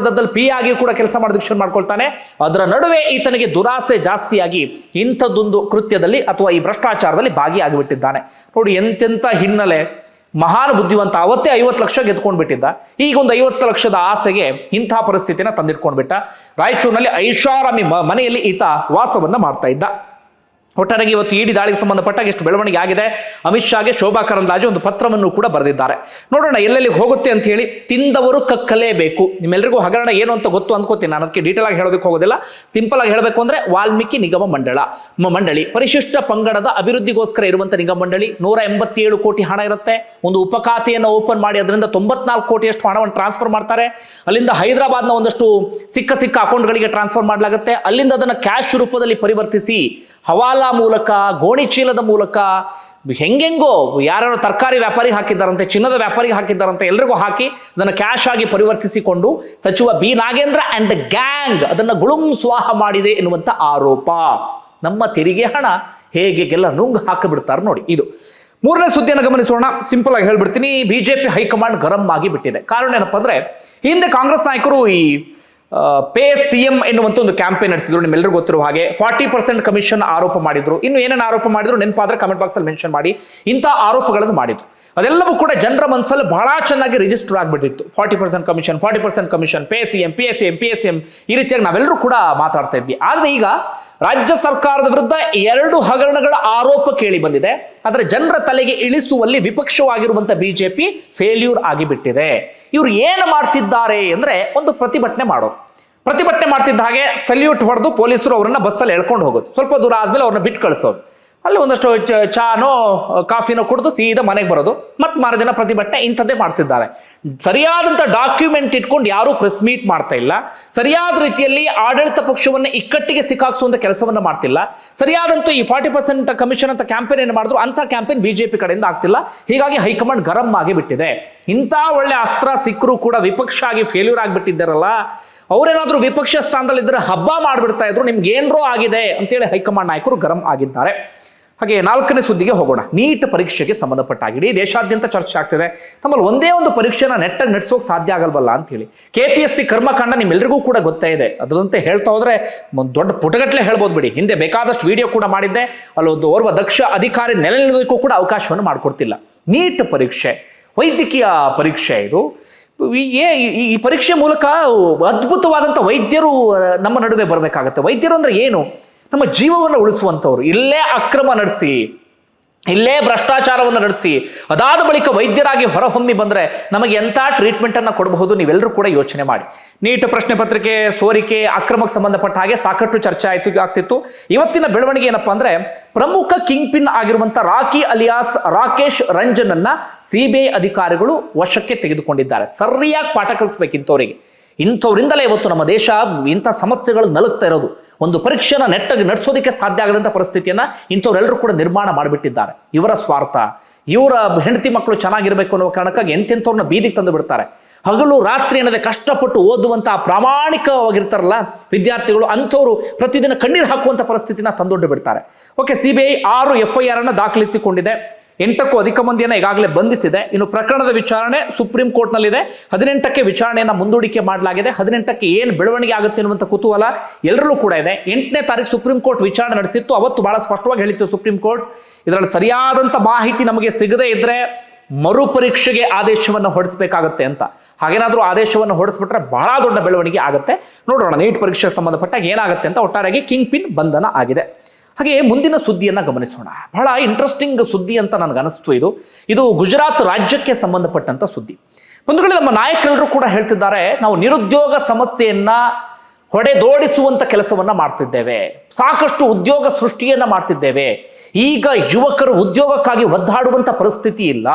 ದದ್ದಲ್ಲಿ ಪಿ ಆಗಿ ಕೂಡ ಕೆಲಸ ಮಾಡೋದಕ್ಕೆ ಶುರು ಮಾಡ್ಕೊಳ್ತಾನೆ. ಅದರ ನಡುವೆ ಈತನಿಗೆ ದುರಾಸೆ ಜಾಸ್ತಿಯಾಗಿ ಇಂಥದ್ದೊಂದು ಕೃತ್ಯದಲ್ಲಿ ಅಥವಾ ಈ ಭ್ರಷ್ಟಾಚಾರದಲ್ಲಿ ಭಾಗಿಯಾಗಿಬಿಟ್ಟಿದ್ದಾನೆ. ನೋಡಿ, ಎಂತೆಂಥ ಹಿನ್ನೆಲೆ ಮಹಾನ್ ಬುದ್ಧಿವಂತ ಅವತ್ತೇ ಐವತ್ತು ಲಕ್ಷ ಗೆದ್ಕೊಂಡ್ಬಿಟ್ಟಿದ್ದ. ಈಗ ಒಂದು ಐವತ್ತು ಲಕ್ಷದ ಆಸೆಗೆ ಇಂತಹ ಪರಿಸ್ಥಿತಿನ ತಂದಿಟ್ಕೊಂಡ್ಬಿಟ್ಟ. ರಾಯಚೂರಿನಲ್ಲಿ ಐಷಾರಾಮಿ ಮನೆಯಲ್ಲಿ ಈತ ವಾಸವನ್ನ ಮಾಡ್ತಾ ಇದ್ದ. ಒಟ್ಟಾರೆಯಾಗಿ ಇವತ್ತು ಇಡಿ ದಾಳಿಗೆ ಸಂಬಂಧಪಟ್ಟಾಗ ಎಷ್ಟು ಬೆಳವಣಿಗೆ ಆಗಿದೆ? ಅಮಿತ್ ಶಾಗೆ ಶೋಭಾ ಕರಂದ್ಲಾಜೆ ಒಂದು ಪತ್ರವನ್ನು ಕೂಡ ಬರೆದಿದ್ದಾರೆ. ನೋಡೋಣ ಎಲ್ಲೆಲ್ಲಿ ಹೋಗುತ್ತೆ ಅಂತ ಹೇಳಿ ತಿಂದವರು ಕಕ್ಕಲೇಬೇಕು. ನಿಮ್ಮೆಲ್ಲರಿಗೂ ಹಗರಣ ಏನು ಅಂತ ಗೊತ್ತು ಅಂದ್ಕೋತೀನಿ. ನಾನು ಅದಕ್ಕೆ ಡೀಟೇಲ್ ಆಗಿ ಹೇಳೋದಕ್ಕೆ ಹೋಗೋದಿಲ್ಲ. ಸಿಂಪಲ್ ಆಗಿ ಹೇಳಬೇಕು ಅಂದ್ರೆ ವಾಲ್ಮೀಕಿ ನಿಗಮ ಮಂಡಳ. ಮಂಡಳಿ. ಪರಿಶಿಷ್ಟ ಪಂಗಡದ ಅಭಿವೃದ್ಧಿಗೋಸ್ಕರ ಇರುವಂತಹ ನಿಗಮ ಮಂಡಳಿ ನೂರ ಎಂಬತ್ತೇಳು ಕೋಟಿ ಹಣ ಇರುತ್ತೆ. ಒಂದು ಉಪಖಾತೆಯನ್ನು ಓಪನ್ ಮಾಡಿ, ಅದರಿಂದ ತೊಂಬತ್ನಾಲ್ಕು ಕೋಟಿಯಷ್ಟು ಹಣವನ್ನು ಟ್ರಾನ್ಸ್ಫರ್ ಮಾಡ್ತಾರೆ. ಅಲ್ಲಿಂದ ಹೈದರಾಬಾದ್ನ ಒಂದಷ್ಟು ಸಿಕ್ಕ ಸಿಕ್ಕ ಅಕೌಂಟ್ಗಳಿಗೆ ಟ್ರಾನ್ಸ್ಫರ್ ಮಾಡಲಾಗುತ್ತೆ. ಅಲ್ಲಿಂದ ಅದನ್ನು ಕ್ಯಾಶ್ ರೂಪದಲ್ಲಿ ಪರಿವರ್ತಿಸಿ ಹವಾಲಾ ಮೂಲಕ, ಗೋಣಿ ಚೀಲದ ಮೂಲಕ, ಹೆಂಗೆಂಗೋ ಯಾರ್ಯಾರು ತರಕಾರಿ ವ್ಯಾಪಾರಿಗೆ ಹಾಕಿದ್ದಾರಂತೆ, ಚಿನ್ನದ ವ್ಯಾಪಾರಿಗೆ ಹಾಕಿದ್ದಾರಂತೆ, ಎಲ್ರಿಗೂ ಹಾಕಿ ಅದನ್ನು ಕ್ಯಾಶ್ ಆಗಿ ಪರಿವರ್ತಿಸಿಕೊಂಡು ಸಚಿವ ಬಿ ನಾಗೇಂದ್ರ ಅಂಡ್ ಗ್ಯಾಂಗ್ ಅದನ್ನು ಗುಳುಂ ಸ್ವಾಹ ಮಾಡಿದೆ ಎನ್ನುವಂಥ ಆರೋಪ. ನಮ್ಮ ತೆರಿಗೆ ಹಣ ಹೇಗೆಲ್ಲ ನುಂಗ್ ಹಾಕಿಬಿಡ್ತಾರೆ ನೋಡಿ ಇದು. ಮೂರನೇ ಸುದ್ದಿಯನ್ನು ಗಮನಿಸೋಣ. ಸಿಂಪಲ್ ಆಗಿ ಹೇಳ್ಬಿಡ್ತೀನಿ. ಬಿಜೆಪಿ ಹೈಕಮಾಂಡ್ ಗರಂ ಆಗಿ ಬಿಟ್ಟಿದೆ ಕಾರಣ ಏನಪ್ಪ ಅಂದ್ರೆ ಹಿಂದೆ ಕಾಂಗ್ರೆಸ್ ನಾಯಕರು ಈ ಪೇ ಸಿ ಎಂ ಎನ್ನುವಂತ ಒಂದು ಕ್ಯಾಂಪೇನ್ ನಡೆಸಿದ್ರು ನಿಮ್ಮೆಲ್ಲರಿಗೂ ಗೊತ್ತಿರುವ ಹಾಗೆ. ಫಾರ್ಟಿ ಪರ್ಸೆಂಟ್ ಕಮಿಷನ್ ಆರೋಪ ಮಾಡಿದ್ರು. ಇನ್ನು ಏನೇನು ಆರೋಪ ಮಾಡಿದ್ರು ನೆನಪಾದ್ರೆ ಕಮೆಂಟ್ ಬಾಕ್ಸ್ ಅಲ್ಲಿ ಮೆನ್ಷನ್ ಮಾಡಿ. ಇಂಥ ಆರೋಪಗಳನ್ನು ಮಾಡಿದ್ರು. ಅದೆಲ್ಲವೂ ಕೂಡ ಜನರ ಮನಸ್ಸಲ್ಲಿ ಬಹಳ ಚೆನ್ನಾಗಿ ರಿಜಿಸ್ಟರ್ ಆಗಿಬಿಟ್ಟಿತ್ತು. Forty percent commission forty percent commission pay C M P S M P S M ಈ ರೀತಿಯಾಗಿ ನಾವೆಲ್ಲರೂ ಕೂಡ ಮಾತಾಡ್ತಾ ಇದ್ವಿ. ಆದ್ರೆ ಈಗ ರಾಜ್ಯ ಸರ್ಕಾರದ ವಿರುದ್ಧ ಎರಡು ಹಗರಣಗಳ ಆರೋಪ ಕೇಳಿ ಬಂದಿದೆ. ಆದರೆ ಜನರ ತಲೆಗೆ ಇಳಿಸುವಲ್ಲಿ ವಿಪಕ್ಷವಾಗಿರುವಂತ ಬಿಜೆಪಿ ಫೇಲ್ಯೂರ್ ಆಗಿಬಿಟ್ಟಿದೆ. ಇವರು ಏನು ಮಾಡ್ತಿದ್ದಾರೆ ಅಂದ್ರೆ ಒಂದು ಪ್ರತಿಭಟನೆ ಮಾಡೋದು ಪ್ರತಿಭಟನೆ ಮಾಡ್ತಿದ್ದ ಹಾಗೆ ಸಲ್ಯೂಟ್ ಹೊಡೆದು ಪೊಲೀಸರು ಅವರನ್ನ ಬಸ್ಸಲ್ಲಿ ಎಳ್ಕೊಂಡು ಹೋಗೋದು. ಸ್ವಲ್ಪ ದೂರ ಆದ್ಮೇಲೆ ಅವ್ರನ್ನ ಬಿಟ್ಟು ಕಳಿಸೋದು. ಅಲ್ಲಿ ಒಂದಷ್ಟು ಚಾನೋ, ಕಾಫಿನೋ ಕುಡಿದು ಸೀದಾ ಮನೆಗೆ ಬರೋದು. ಮತ್ತೆ ಮಾರದಿನ ಪ್ರತಿಭಟನೆ ಇಂಥದ್ದೇ ಮಾಡ್ತಿದ್ದಾರೆ. ಸರಿಯಾದಂಥ ಡಾಕ್ಯುಮೆಂಟ್ ಇಟ್ಕೊಂಡು ಯಾರೂ ಪ್ರೆಸ್ ಮೀಟ್ ಮಾಡ್ತಾ ಇಲ್ಲ. ಸರಿಯಾದ ರೀತಿಯಲ್ಲಿ ಆಡಳಿತ ಪಕ್ಷವನ್ನು ಇಕ್ಕಟ್ಟಿಗೆ ಸಿಕ್ಕಾಕ್ಸುವಂಥ ಕೆಲಸವನ್ನ ಮಾಡ್ತಿಲ್ಲ. ಸರಿಯಾದಂತ ಈ ಫಾರ್ಟಿ ಪರ್ಸೆಂಟ್ ಕಮಿಷನ್ ಅಂತ ಕ್ಯಾಂಪೇನ್ ಏನು ಮಾಡಿದ್ರು ಅಂತ ಕ್ಯಾಂಪೇನ್ ಬಿಜೆಪಿ ಕಡೆಯಿಂದ ಆಗ್ತಿಲ್ಲ. ಹೀಗಾಗಿ ಹೈಕಮಾಂಡ್ ಗರಂ ಆಗಿ ಬಿಟ್ಟಿದೆ ಇಂಥ ಒಳ್ಳೆ ಅಸ್ತ್ರ ಸಿಕ್ಕರೂ ಕೂಡ ವಿಪಕ್ಷ ಆಗಿ ಫೇಲ್ಯೂರ್ ಆಗಿಬಿಟ್ಟಿದ್ದಾರಲ್ಲ. ಅವರೇನಾದರೂ ವಿಪಕ್ಷ ಸ್ಥಾನದಲ್ಲಿ ಇದ್ರೆ ಹಬ್ಬ ಮಾಡಿಬಿಡ್ತಾ ಇದ್ರು ನಿಮ್ಗೆ ಏನರೋ ಆಗಿದೆ ಅಂತೇಳಿ ಹೈಕಮಾಂಡ್ ನಾಯಕರು ಗರಂ ಆಗಿದ್ದಾರೆ. ಹಾಗೆ ನಾಲ್ಕನೇ ಸುದ್ದಿಗೆ ಹೋಗೋಣ. ನೀಟ್ ಪರೀಕ್ಷೆಗೆ ಸಂಬಂಧಪಟ್ಟ ಇಡೀ ದೇಶಾದ್ಯಂತ ಚರ್ಚೆ ಆಗ್ತಿದೆ. ನಮ್ಮಲ್ಲಿ ಒಂದೇ ಒಂದು ಪರೀಕ್ಷೆನ ನೆಟ್ಟಾಗಿ ನಡೆಸೋಕೆ ಸಾಧ್ಯ ಆಗಲ್ವಲ್ಲ ಅಂತ ಹೇಳಿ. ಕೆ ಪಿ ಎಸ್ ಸಿ ಕರ್ಮಕಾಂಡ ನಿಮ್ಮೆಲ್ಲರಿಗೂ ಕೂಡ ಗೊತ್ತೇ ಇದೆ. ಅದರಂತೆ ಹೇಳ್ತಾ ಹೋದ್ರೆ ಒಂದು ದೊಡ್ಡ ಪುಟಗಟ್ಟಲೆ ಹೇಳ್ಬೋದು ಬಿಡಿ. ಹಿಂದೆ ಬೇಕಾದಷ್ಟು ವಿಡಿಯೋ ಕೂಡ ಮಾಡಿದ್ದೆ. ಅಲ್ಲೊಂದು ಓರ್ವ ದಕ್ಷ ಅಧಿಕಾರಿ ನೆಲೆ ಕೂಡ ಅವಕಾಶವನ್ನು ಮಾಡಿಕೊಡ್ತಿಲ್ಲ. ನೀಟ್ ಪರೀಕ್ಷೆ, ವೈದ್ಯಕೀಯ ಪರೀಕ್ಷೆ ಇದು. ಈ ಪರೀಕ್ಷೆ ಮೂಲಕ ಅದ್ಭುತವಾದಂಥ ವೈದ್ಯರು, ನಮ್ಮ ನಡುವೆ ಬರಬೇಕಾಗತ್ತೆ. ವೈದ್ಯರು ಅಂದ್ರೆ ಏನು? ನಮ್ಮ ಜೀವವನ್ನು ಉಳಿಸುವಂಥವ್ರು, ಇಲ್ಲೇ ಅಕ್ರಮ ನಡೆಸಿ, ಇಲ್ಲೇ ಭ್ರಷ್ಟಾಚಾರವನ್ನು ನಡೆಸಿ, ಅದಾದ ಬಳಿಕ ವೈದ್ಯರಾಗಿ ಹೊರಹೊಮ್ಮಿ ಬಂದರೆ ನಮಗೆ ಎಂಥ ಟ್ರೀಟ್ಮೆಂಟನ್ನು ಕೊಡಬಹುದು ನೀವೆಲ್ಲರೂ ಕೂಡ ಯೋಚನೆ ಮಾಡಿ. ನೀಟ್ ಪ್ರಶ್ನೆ ಪತ್ರಿಕೆ, ಸೋರಿಕೆ, ಅಕ್ರಮಕ್ಕೆ ಸಂಬಂಧಪಟ್ಟ ಹಾಗೆ ಸಾಕಷ್ಟು ಚರ್ಚೆ ಆಯಿತು, ಆಗ್ತಿತ್ತು. ಇವತ್ತಿನ ಬೆಳವಣಿಗೆ ಏನಪ್ಪಾ ಅಂದರೆ ಪ್ರಮುಖ ಕಿಂಗ್ ಪಿನ್ ಆಗಿರುವಂಥ ರಾಕಿ ಅಲಿಯಾಸ್ ರಾಕೇಶ್ ರಂಜನನ್ನ ಸಿಬಿಐ ಅಧಿಕಾರಿಗಳು ವಶಕ್ಕೆ ತೆಗೆದುಕೊಂಡಿದ್ದಾರೆ. ಸರಿಯಾಗಿ ಪಾಠ ಕಲಿಸ್ಬೇಕಿಂತವರಿಗೆ ಇಂಥವ್ರಿಂದಲೇ ಇವತ್ತು ನಮ್ಮ ದೇಶ ಇಂಥ ಸಮಸ್ಯೆಗಳು ನಲುಗ್ತಾ ಇರೋದು. ಒಂದು ಪರೀಕ್ಷೆನ ನೆಟ್ಟಾಗಿ ನಡೆಸೋದಕ್ಕೆ ಸಾಧ್ಯ ಆಗದಂಥ ಪರಿಸ್ಥಿತಿಯನ್ನು ಇಂಥವರೆಲ್ಲರೂ ಕೂಡ ನಿರ್ಮಾಣ ಮಾಡಿಬಿಟ್ಟಿದ್ದಾರೆ. ಇವರ ಸ್ವಾರ್ಥ, ಇವರ ಹೆಂಡತಿ ಮಕ್ಕಳು ಚೆನ್ನಾಗಿರಬೇಕು ಅನ್ನೋ ಕಾರಣಕ್ಕಾಗಿ ಎಂತೆಂಥವ್ರನ್ನ ಬೀದಿಗೆ ತಂದು ಬಿಡ್ತಾರೆ. ಹಗಲು ರಾತ್ರಿ ಅನ್ನದೆ ಕಷ್ಟಪಟ್ಟು ಓದುವಂಥ ಪ್ರಾಮಾಣಿಕವಾಗಿರ್ತಾರಲ್ಲ ವಿದ್ಯಾರ್ಥಿಗಳು, ಅಂಥವ್ರು ಪ್ರತಿದಿನ ಕಣ್ಣೀರು ಹಾಕುವಂಥ ಪರಿಸ್ಥಿತಿನ ತಂದೊಡ್ಡು ಬಿಡ್ತಾರೆ. Okay I R F I R ಅನ್ನು ದಾಖಲಿಸಿಕೊಂಡಿದೆ. ಎಂಟಕ್ಕೂ ಅಧಿಕ ಮಂದಿಯನ್ನು ಈಗಾಗಲೇ ಬಂಧಿಸಿದೆ. ಇನ್ನು ಪ್ರಕರಣದ ವಿಚಾರಣೆ ಸುಪ್ರೀಂ ಕೋರ್ಟ್ನಲ್ಲಿದೆ. ಹದಿನೆಂಟಕ್ಕೆ ವಿಚಾರಣೆಯನ್ನು ಮುಂದೂಡಿಕೆ ಮಾಡಲಾಗಿದೆ. ಹದಿನೆಂಟಕ್ಕೆ ಏನು ಬೆಳವಣಿಗೆ ಆಗುತ್ತೆ ಅನ್ನುವಂಥ ಕುತೂಹಲ ಎಲ್ಲರಲ್ಲೂ ಕೂಡ ಇದೆ. ಎಂಟನೇ ತಾರೀಕು ಸುಪ್ರೀಂ ಕೋರ್ಟ್ ವಿಚಾರಣೆ ನಡೆಸಿತ್ತು. ಅವತ್ತು ಬಹಳ ಸ್ಪಷ್ಟವಾಗಿ ಹೇಳಿತ್ತು ಸುಪ್ರೀಂ ಕೋರ್ಟ್. ಇದರಲ್ಲಿ ಸರಿಯಾದಂಥ ಮಾಹಿತಿ ನಮಗೆ ಸಿಗದೇ ಇದ್ರೆ ಮರುಪರೀಕ್ಷೆಗೆ ಆದೇಶವನ್ನು ಹೊರಡಿಸಬೇಕಾಗತ್ತೆ ಅಂತ. ಹಾಗೇನಾದರೂ ಆದೇಶವನ್ನು ಹೊರಡಿಸ್ಬಿಟ್ರೆ ಬಹಳ ದೊಡ್ಡ ಬೆಳವಣಿಗೆ ಆಗುತ್ತೆ. ನೋಡೋಣ, ನೀಟ್ ಪರೀಕ್ಷೆಗೆ ಸಂಬಂಧಪಟ್ಟಾಗ ಏನಾಗುತ್ತೆ ಅಂತ ಒಟ್ಟಾರೆಯಾಗಿ ಕಿಂಗ್ ಪಿನ್ ಬಂಧನ ಆಗಿದೆ. ಹಾಗೆ ಮುಂದಿನ ಸುದ್ದಿಯನ್ನ ಗಮನಿಸೋಣ. ಬಹಳ ಇಂಟ್ರೆಸ್ಟಿಂಗ್ ಸುದ್ದಿ ಅಂತ ನನಗೆ ಅನಿಸ್ತು ಇದು. ಇದು ಗುಜರಾತ್ ರಾಜ್ಯಕ್ಕೆ ಸಂಬಂಧಪಟ್ಟಂತ ಸುದ್ದಿ. ಬಂಧುಗಳೇ, ನಮ್ಮ ನಾಯಕರೆಲ್ಲರೂ ಕೂಡ ಹೇಳ್ತಿದ್ದಾರೆ, ನಾವು ನಿರುದ್ಯೋಗ ಸಮಸ್ಯೆಯನ್ನ ಹೊಡೆದೋಡಿಸುವಂತ ಕೆಲಸವನ್ನ ಮಾಡ್ತಿದ್ದೇವೆ. ಸಾಕಷ್ಟು ಉದ್ಯೋಗ ಸೃಷ್ಟಿಯನ್ನ ಮಾಡ್ತಿದ್ದೇವೆ. ಈಗ ಯುವಕರು ಉದ್ಯೋಗಕ್ಕಾಗಿ ಒದ್ದಾಡುವಂಥ ಪರಿಸ್ಥಿತಿ ಇಲ್ಲ.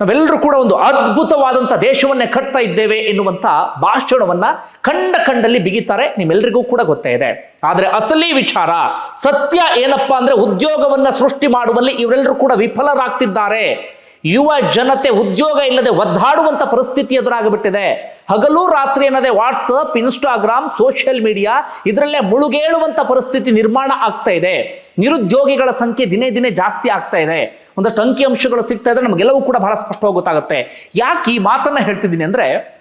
ನಾವೆಲ್ಲರೂ ಕೂಡ ಒಂದು ಅದ್ಭುತವಾದಂಥ ದೇಶವನ್ನೇ ಕಟ್ತಾ ಇದ್ದೇವೆ ಎನ್ನುವಂಥ ಭಾಷಣವನ್ನ ಕಂಡ ಕಂಡಲ್ಲಿ ಬಿಗಿತಾರೆ ನಿಮ್ಮೆಲ್ಲರಿಗೂ ಕೂಡ ಗೊತ್ತೇ ಇದೆ. ಆದರೆ ಅಸಲಿ ವಿಚಾರ, ಸತ್ಯ ಏನಪ್ಪಾ ಅಂದ್ರೆ ಉದ್ಯೋಗವನ್ನ ಸೃಷ್ಟಿ ಮಾಡುವಲ್ಲಿ ಇವರೆಲ್ಲರೂ ಕೂಡ ವಿಫಲರಾಗ್ತಿದ್ದಾರೆ. ಯುವ ಜನತೆ ಉದ್ಯೋಗ ಇಲ್ಲದೆ ಒದ್ದಾಡುವಂತ ಪರಿಸ್ಥಿತಿ ಎದುರಾಗಿಬಿಟ್ಟಿದೆ. ಹಗಲು ರಾತ್ರಿ ಅನ್ನದೆ ವಾಟ್ಸಪ್ ಇನ್ಸ್ಟಾಗ್ರಾಮ್ ಸೋಷಿಯಲ್ ಮೀಡಿಯಾ ಇದರಲ್ಲೇ ಮುಳುಗೇಳುವಂತ ಪರಿಸ್ಥಿತಿ ನಿರ್ಮಾಣ ಆಗ್ತಾ ಇದೆ. ನಿರುದ್ಯೋಗಿಗಳ ಸಂಖ್ಯೆ ದಿನೇ ದಿನೇ ಜಾಸ್ತಿ ಆಗ್ತಾ ಇದೆ. ಒಂದಷ್ಟು ಅಂಕಿ ಅಂಶಗಳು ಸಿಗ್ತಾ ಇದ್ರೆ ನಮಗೆಲ್ಲವೂ ಕೂಡ ಬಹಳ ಸ್ಪಷ್ಟವಾಗಿ ಗೊತ್ತಾಗುತ್ತೆ. ಯಾಕೆ ಈ ಮಾತನ್ನ ಹೇಳ್ತಿದ್ದೀನಿ ಅಂದ್ರೆ,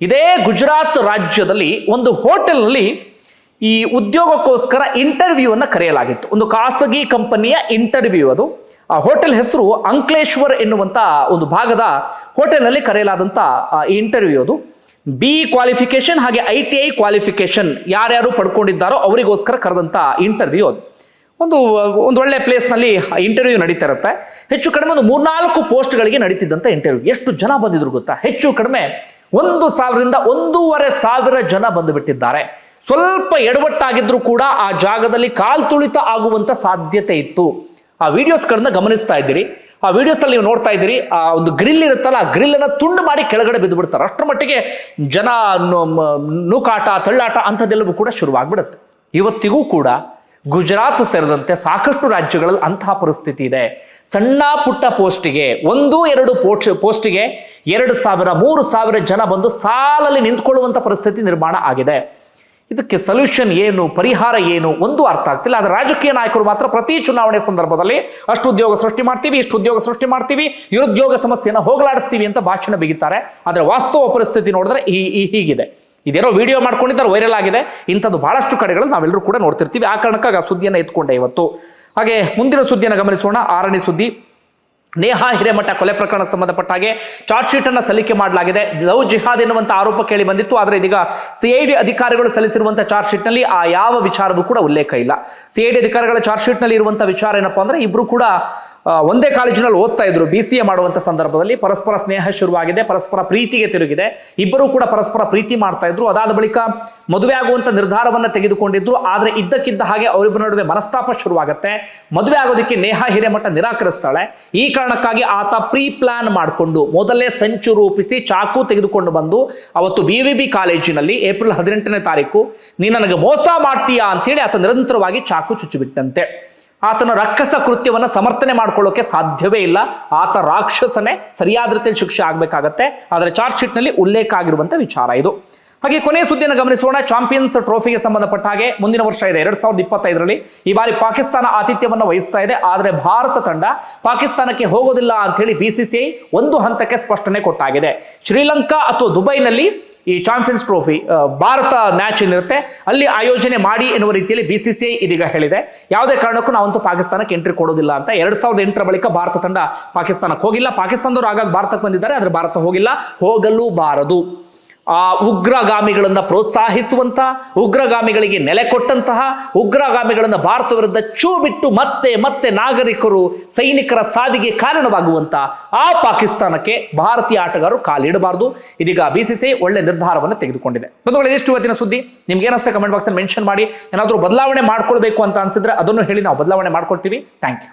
ಇದೇ ಗುಜರಾತ್ ರಾಜ್ಯದಲ್ಲಿ ಒಂದು ಹೋಟೆಲ್ನಲ್ಲಿ ಈ ಉದ್ಯೋಗಕ್ಕೋಸ್ಕರ ಇಂಟರ್ವ್ಯೂ ಅನ್ನ ಕರೆಯಲಾಗಿತ್ತು. ಒಂದು ಖಾಸಗಿ ಕಂಪನಿಯ ಇಂಟರ್ವ್ಯೂ ಅದು. ಆ ಹೋಟೆಲ್ ಹೆಸರು ಅಂಕ್ಲೇಶ್ವರ್ ಎನ್ನುವಂಥ ಒಂದು ಭಾಗದ ಹೋಟೆಲ್ನಲ್ಲಿ ಕರೆಯಲಾದಂತ ಈ ಇಂಟರ್ವ್ಯೂ ಅದು ಬಿ ಕ್ವಾಲಿಫಿಕೇಶನ್ ಹಾಗೆ ಐ ಟಿ ಐ ಕ್ವಾಲಿಫಿಕೇಶನ್ ಯಾರ್ಯಾರು ಪಡ್ಕೊಂಡಿದ್ದಾರೋ ಅವರಿಗೋಸ್ಕರ ಕರೆದಂತ ಇಂಟರ್ವ್ಯೂ ಅದು. ಒಂದು ಒಂದು ಒಳ್ಳೆ ಪ್ಲೇಸ್ನಲ್ಲಿ ಇಂಟರ್ವ್ಯೂ ನಡೀತಾ ಇರುತ್ತೆ. ಹೆಚ್ಚು ಕಡಿಮೆ ಒಂದು ಮೂರ್ನಾಲ್ಕು ಪೋಸ್ಟ್ಗಳಿಗೆ ನಡೀತಿದ್ದಂಥ ಇಂಟರ್ವ್ಯೂ ಎಷ್ಟು ಜನ ಬಂದಿದ್ರು ಗೊತ್ತಾ? ಹೆಚ್ಚು ಕಡಿಮೆ ಒಂದು ಸಾವಿರದಿಂದ ಒಂದೂವರೆ ಸಾವಿರ ಜನ ಬಂದುಬಿಟ್ಟಿದ್ದಾರೆ. ಸ್ವಲ್ಪ ಎಡವಟ್ಟಾಗಿದ್ರು ಕೂಡ ಆ ಜಾಗದಲ್ಲಿ ಕಾಲ್ ತುಳಿತ ಆಗುವಂತ ಸಾಧ್ಯತೆ ಇತ್ತು. ಆ ವಿಡಿಯೋಸ್ಗಳನ್ನ ಗಮನಿಸ್ತಾ ಇದ್ದೀರಿ. ಆ ವಿಡಿಯೋಸ್ ಅಲ್ಲಿ ನೀವು ನೋಡ್ತಾ ಇದ್ದೀರಿ, ಆ ಒಂದು ಗ್ರಿಲ್ ಇರುತ್ತಲ್ಲ, ಆ ಗ್ರಿಲ್ ಅನ್ನ ತುಂಡು ಮಾಡಿ ಕೆಳಗಡೆ ಬಿದ್ದು ಬಿಡ್ತಾರೆ ಅಷ್ಟರ ಮಟ್ಟಿಗೆ ಜನ ನೂಕಾಟ, ತಳ್ಳಾಟ ಅಂಥದ್ದೆಲ್ಲವೂ ಕೂಡ ಶುರುವಾಗ್ಬಿಡುತ್ತೆ. ಇವತ್ತಿಗೂ ಕೂಡ ಗುಜರಾತ್ ಸೇರಿದಂತೆ ಸಾಕಷ್ಟು ರಾಜ್ಯಗಳಲ್ಲಿ ಅಂತಹ ಪರಿಸ್ಥಿತಿ ಇದೆ. ಸಣ್ಣ ಪುಟ್ಟ ಪೋಸ್ಟಿಗೆ ಒಂದು, ಎರಡು ಪೋಸ್ಟ್ ಪೋಸ್ಟಿಗೆ ಎರಡು ಸಾವಿರ, ಮೂರು ಸಾವಿರ ಜನ ಬಂದು ಸಾಲಲ್ಲಿ ನಿಂತ್ಕೊಳ್ಳುವಂಥ ಪರಿಸ್ಥಿತಿ ನಿರ್ಮಾಣ ಆಗಿದೆ. ಇದಕ್ಕೆ ಸೊಲ್ಯೂಷನ್ ಏನು, ಪರಿಹಾರ ಏನು ಒಂದು ಅರ್ಥ ಆಗ್ತಿಲ್ಲ. ಆದರೆ ರಾಜಕೀಯ ನಾಯಕರು ಮಾತ್ರ ಪ್ರತಿ ಚುನಾವಣೆ ಸಂದರ್ಭದಲ್ಲಿ ಅಷ್ಟು ಉದ್ಯೋಗ ಸೃಷ್ಟಿ ಮಾಡ್ತೀವಿ, ಇಷ್ಟು ಉದ್ಯೋಗ ಸೃಷ್ಟಿ ಮಾಡ್ತೀವಿ, ನಿರುದ್ಯೋಗ ಸಮಸ್ಯೆಯನ್ನು ಹೋಗಲಾಡಿಸ್ತೀವಿ ಅಂತ ಭಾಷಣ ಬಿಗಿತಾರೆ. ಆದರೆ ವಾಸ್ತವ ಪರಿಸ್ಥಿತಿ ನೋಡಿದ್ರೆ ಈ ಹೀಗಿದೆ. ಇದೇನೋ ವಿಡಿಯೋ ಮಾಡ್ಕೊಂಡಿದ್ದಾರೆ ವೈರಲ್ ಆಗಿದೆ. ಇಂಥದ್ದು ಬಹಳಷ್ಟು ಕಡೆಗಳಲ್ಲಿ ನಾವೆಲ್ಲರೂ ಕೂಡ ನೋಡ್ತಿರ್ತೀವಿ. ಆ ಕಾರಣಕ್ಕಾಗಿ ಆ ಸುದ್ದಿಯನ್ನು ಎತ್ಕೊಂಡೆ ಇವತ್ತು. ಹಾಗೆ ಮುಂದಿನ ಸುದ್ದಿಯನ್ನು ಗಮನಿಸೋಣ. ಆರನೇ ಸುದ್ದಿ. ನೇಹಾ ಹಿರೇಮಠ ಕೊಲೆ ಪ್ರಕರಣಕ್ಕೆ ಸಂಬಂಧಪಟ್ಟ ಹಾಗೆ ಚಾರ್ಜ್ ಶೀಟ್ ಅನ್ನ ಸಲ್ಲಿಕೆ ಮಾಡಲಾಗಿದೆ. ಲವ್ ಜಿಹಾದ್ ಎನ್ನುವಂತ ಆರೋಪ ಕೇಳಿ ಬಂದಿತ್ತು. ಆದರೆ ಇದೀಗ ಸಿಐಡಿ ಅಧಿಕಾರಿಗಳು ಸಲ್ಲಿಸಿರುವಂತಹ ಚಾರ್ಜ್ ಶೀಟ್ನಲ್ಲಿ ಆ ಯಾವ ವಿಚಾರವೂ ಕೂಡ ಉಲ್ಲೇಖ ಇಲ್ಲ. ಸಿಐಡಿ ಅಧಿಕಾರಿಗಳ ಚಾರ್ಜ್ ಶೀಟ್ನಲ್ಲಿ ಇರುವಂತಹ ವಿಚಾರ ಏನಪ್ಪಾ ಅಂದ್ರೆ ಇಬ್ರು ಕೂಡ ಒಂದೇ ಕಾಲೇಜಿನಲ್ಲಿ ಓದ್ತಾ ಇದ್ರು ಬಿ ಸಿ ಎ ಮಾಡುವಂತ ಸಂದರ್ಭದಲ್ಲಿ ಪರಸ್ಪರ ಸ್ನೇಹ ಶುರುವಾಗಿದೆ, ಪರಸ್ಪರ ಪ್ರೀತಿಗೆ ತಿರುಗಿದೆ. ಇಬ್ಬರೂ ಕೂಡ ಪರಸ್ಪರ ಪ್ರೀತಿ ಮಾಡ್ತಾ ಇದ್ರು. ಅದಾದ ಬಳಿಕ ಮದುವೆ ಆಗುವಂತ ನಿರ್ಧಾರವನ್ನು ತೆಗೆದುಕೊಂಡಿದ್ರು. ಆದರೆ ಇದ್ದಕ್ಕಿದ್ದ ಹಾಗೆ ಅವರಿಬ್ಬರ ನಡುವೆ ಮನಸ್ತಾಪ ಶುರುವಾಗುತ್ತೆ. ಮದುವೆ ಆಗೋದಕ್ಕೆ ನೇಹಾ ಹಿರೇಮಠ ನಿರಾಕರಿಸ್ತಾಳೆ. ಈ ಕಾರಣಕ್ಕಾಗಿ ಆತ ಪ್ರೀ ಪ್ಲಾನ್ ಮಾಡಿಕೊಂಡು ಮೊದಲೇ ಸಂಚು ರೂಪಿಸಿ ಚಾಕು ತೆಗೆದುಕೊಂಡು ಬಂದು ಅವತ್ತು ಬಿ ವಿ ಬಿ ಕಾಲೇಜಿನಲ್ಲಿ ಏಪ್ರಿಲ್ ಹದಿನೆಂಟನೇ ತಾರೀಕು ನೀನು ನನಗೆ ಮೋಸ ಮಾಡ್ತೀಯಾ ಅಂತೇಳಿ ಆತ ನಿರಂತರವಾಗಿ ಚಾಕು ಚುಚ್ಚಿಬಿಟ್ಟಂತೆ. ಆತನ ರಕ್ಕಸ ಕೃತ್ಯವನ್ನ ಸಮರ್ಥನೆ ಮಾಡ್ಕೊಳ್ಳೋಕೆ ಸಾಧ್ಯವೇ ಇಲ್ಲ. ಆತ ರಾಕ್ಷಸನೇ ಸರಿಯಾದ ರೀತಿಯಲ್ಲಿ ಶಿಕ್ಷೆ ಆಗಬೇಕಾಗತ್ತೆ. ಆದರೆ ಚಾರ್ಜ್ ಶೀಟ್ನಲ್ಲಿ ಉಲ್ಲೇಖ ಆಗಿರುವಂಥ ವಿಚಾರ ಇದು. ಹಾಗೆ ಕೊನೆಯ ಸುದ್ದಿಯನ್ನು ಗಮನಿಸೋಣ. ಚಾಂಪಿಯನ್ಸ್ ಟ್ರೋಫಿಗೆ ಸಂಬಂಧಪಟ್ಟ ಹಾಗೆ ಮುಂದಿನ ವರ್ಷ ಇದೆ. ಎರಡ್ ಸಾವಿರದ ಇಪ್ಪತ್ತೈದರಲ್ಲಿ ಈ ಬಾರಿ ಪಾಕಿಸ್ತಾನ ಆತಿಥ್ಯವನ್ನು ವಹಿಸ್ತಾ ಇದೆ. ಆದರೆ ಭಾರತ ತಂಡ ಪಾಕಿಸ್ತಾನಕ್ಕೆ ಹೋಗೋದಿಲ್ಲ ಅಂತ ಹೇಳಿ ಬಿಸಿಸಿಐ ಒಂದು ಹಂತಕ್ಕೆ ಸ್ಪಷ್ಟನೆ ಕೊಟ್ಟಾಗಿದೆ. ಶ್ರೀಲಂಕಾ ಅಥವಾ ದುಬೈನಲ್ಲಿ ಈ ಚಾಂಪಿಯನ್ಸ್ ಟ್ರೋಫಿ ಭಾರತ ಮ್ಯಾಚ್ ಏನಿರುತ್ತೆ, ಅಲ್ಲಿ ಆಯೋಜನೆ ಮಾಡಿ ಎನ್ನುವ ರೀತಿಯಲ್ಲಿ ಬಿಸಿಸಿಐ ಇದೀಗ ಹೇಳಿದೆ. ಯಾವುದೇ ಕಾರಣಕ್ಕೂ ನಾವಂತೂ ಪಾಕಿಸ್ತಾನಕ್ಕೆ ಎಂಟ್ರಿ ಕೊಡೋದಿಲ್ಲ ಅಂತ. ಎರಡ್ ಸಾವಿರದ ಎಂಟರ ಬಳಿಕ ಭಾರತ ತಂಡ ಪಾಕಿಸ್ತಾನಕ್ಕೆ ಹೋಗಿಲ್ಲ. ಪಾಕಿಸ್ತಾನದವರು ಆಗಾಗ ಭಾರತಕ್ಕೆ ಬಂದಿದ್ದಾರೆ, ಆದರೆ ಭಾರತ ಹೋಗಿಲ್ಲ. ಹೋಗಲು ಬಾರದು ಆ ಉಗ್ರಗಾಮಿಗಳನ್ನು ಪ್ರೋತ್ಸಾಹಿಸುವಂತಹ ಉಗ್ರಗಾಮಿಗಳಿಗೆ ನೆಲೆ ಕೊಟ್ಟಂತಹ, ಉಗ್ರಗಾಮಿಗಳನ್ನು ಭಾರತ ವಿರುದ್ಧ ಚೂ ಬಿಟ್ಟು ಮತ್ತೆ ಮತ್ತೆ ನಾಗರಿಕರು, ಸೈನಿಕರ ಸಾವಿಗೆ ಕಾರಣವಾಗುವಂತಹ ಆ ಪಾಕಿಸ್ತಾನಕ್ಕೆ ಭಾರತೀಯ ಆಟಗಾರರು ಕಾಲಿಡಬಾರದು ಇದೀಗ ಬಿಸಿಸಿಐ ಒಳ್ಳೆ ನಿರ್ಧಾರವನ್ನು ತೆಗೆದುಕೊಂಡಿದೆ. ಬಂಧುಗಳು, ಇದಿಷ್ಟು ಇವತ್ತಿನ ಸುದ್ದಿ. ನಿಮ್ಗೆ ಏನಿಸ್ತಾ ಕಮೆಂಟ್ ಬಾಕ್ಸ್ ಮೆನ್ಷನ್ ಮಾಡಿ, ಏನಾದರೂ ಬದಲಾವಣೆ ಮಾಡ್ಕೊಳ್ಬೇಕು ಅಂತ ಅನ್ಸಿದ್ರೆ ಅದನ್ನು ಹೇಳಿ ನಾವು ಬದಲಾವಣೆ ಮಾಡ್ಕೊಳ್ತೀವಿ. Thank you.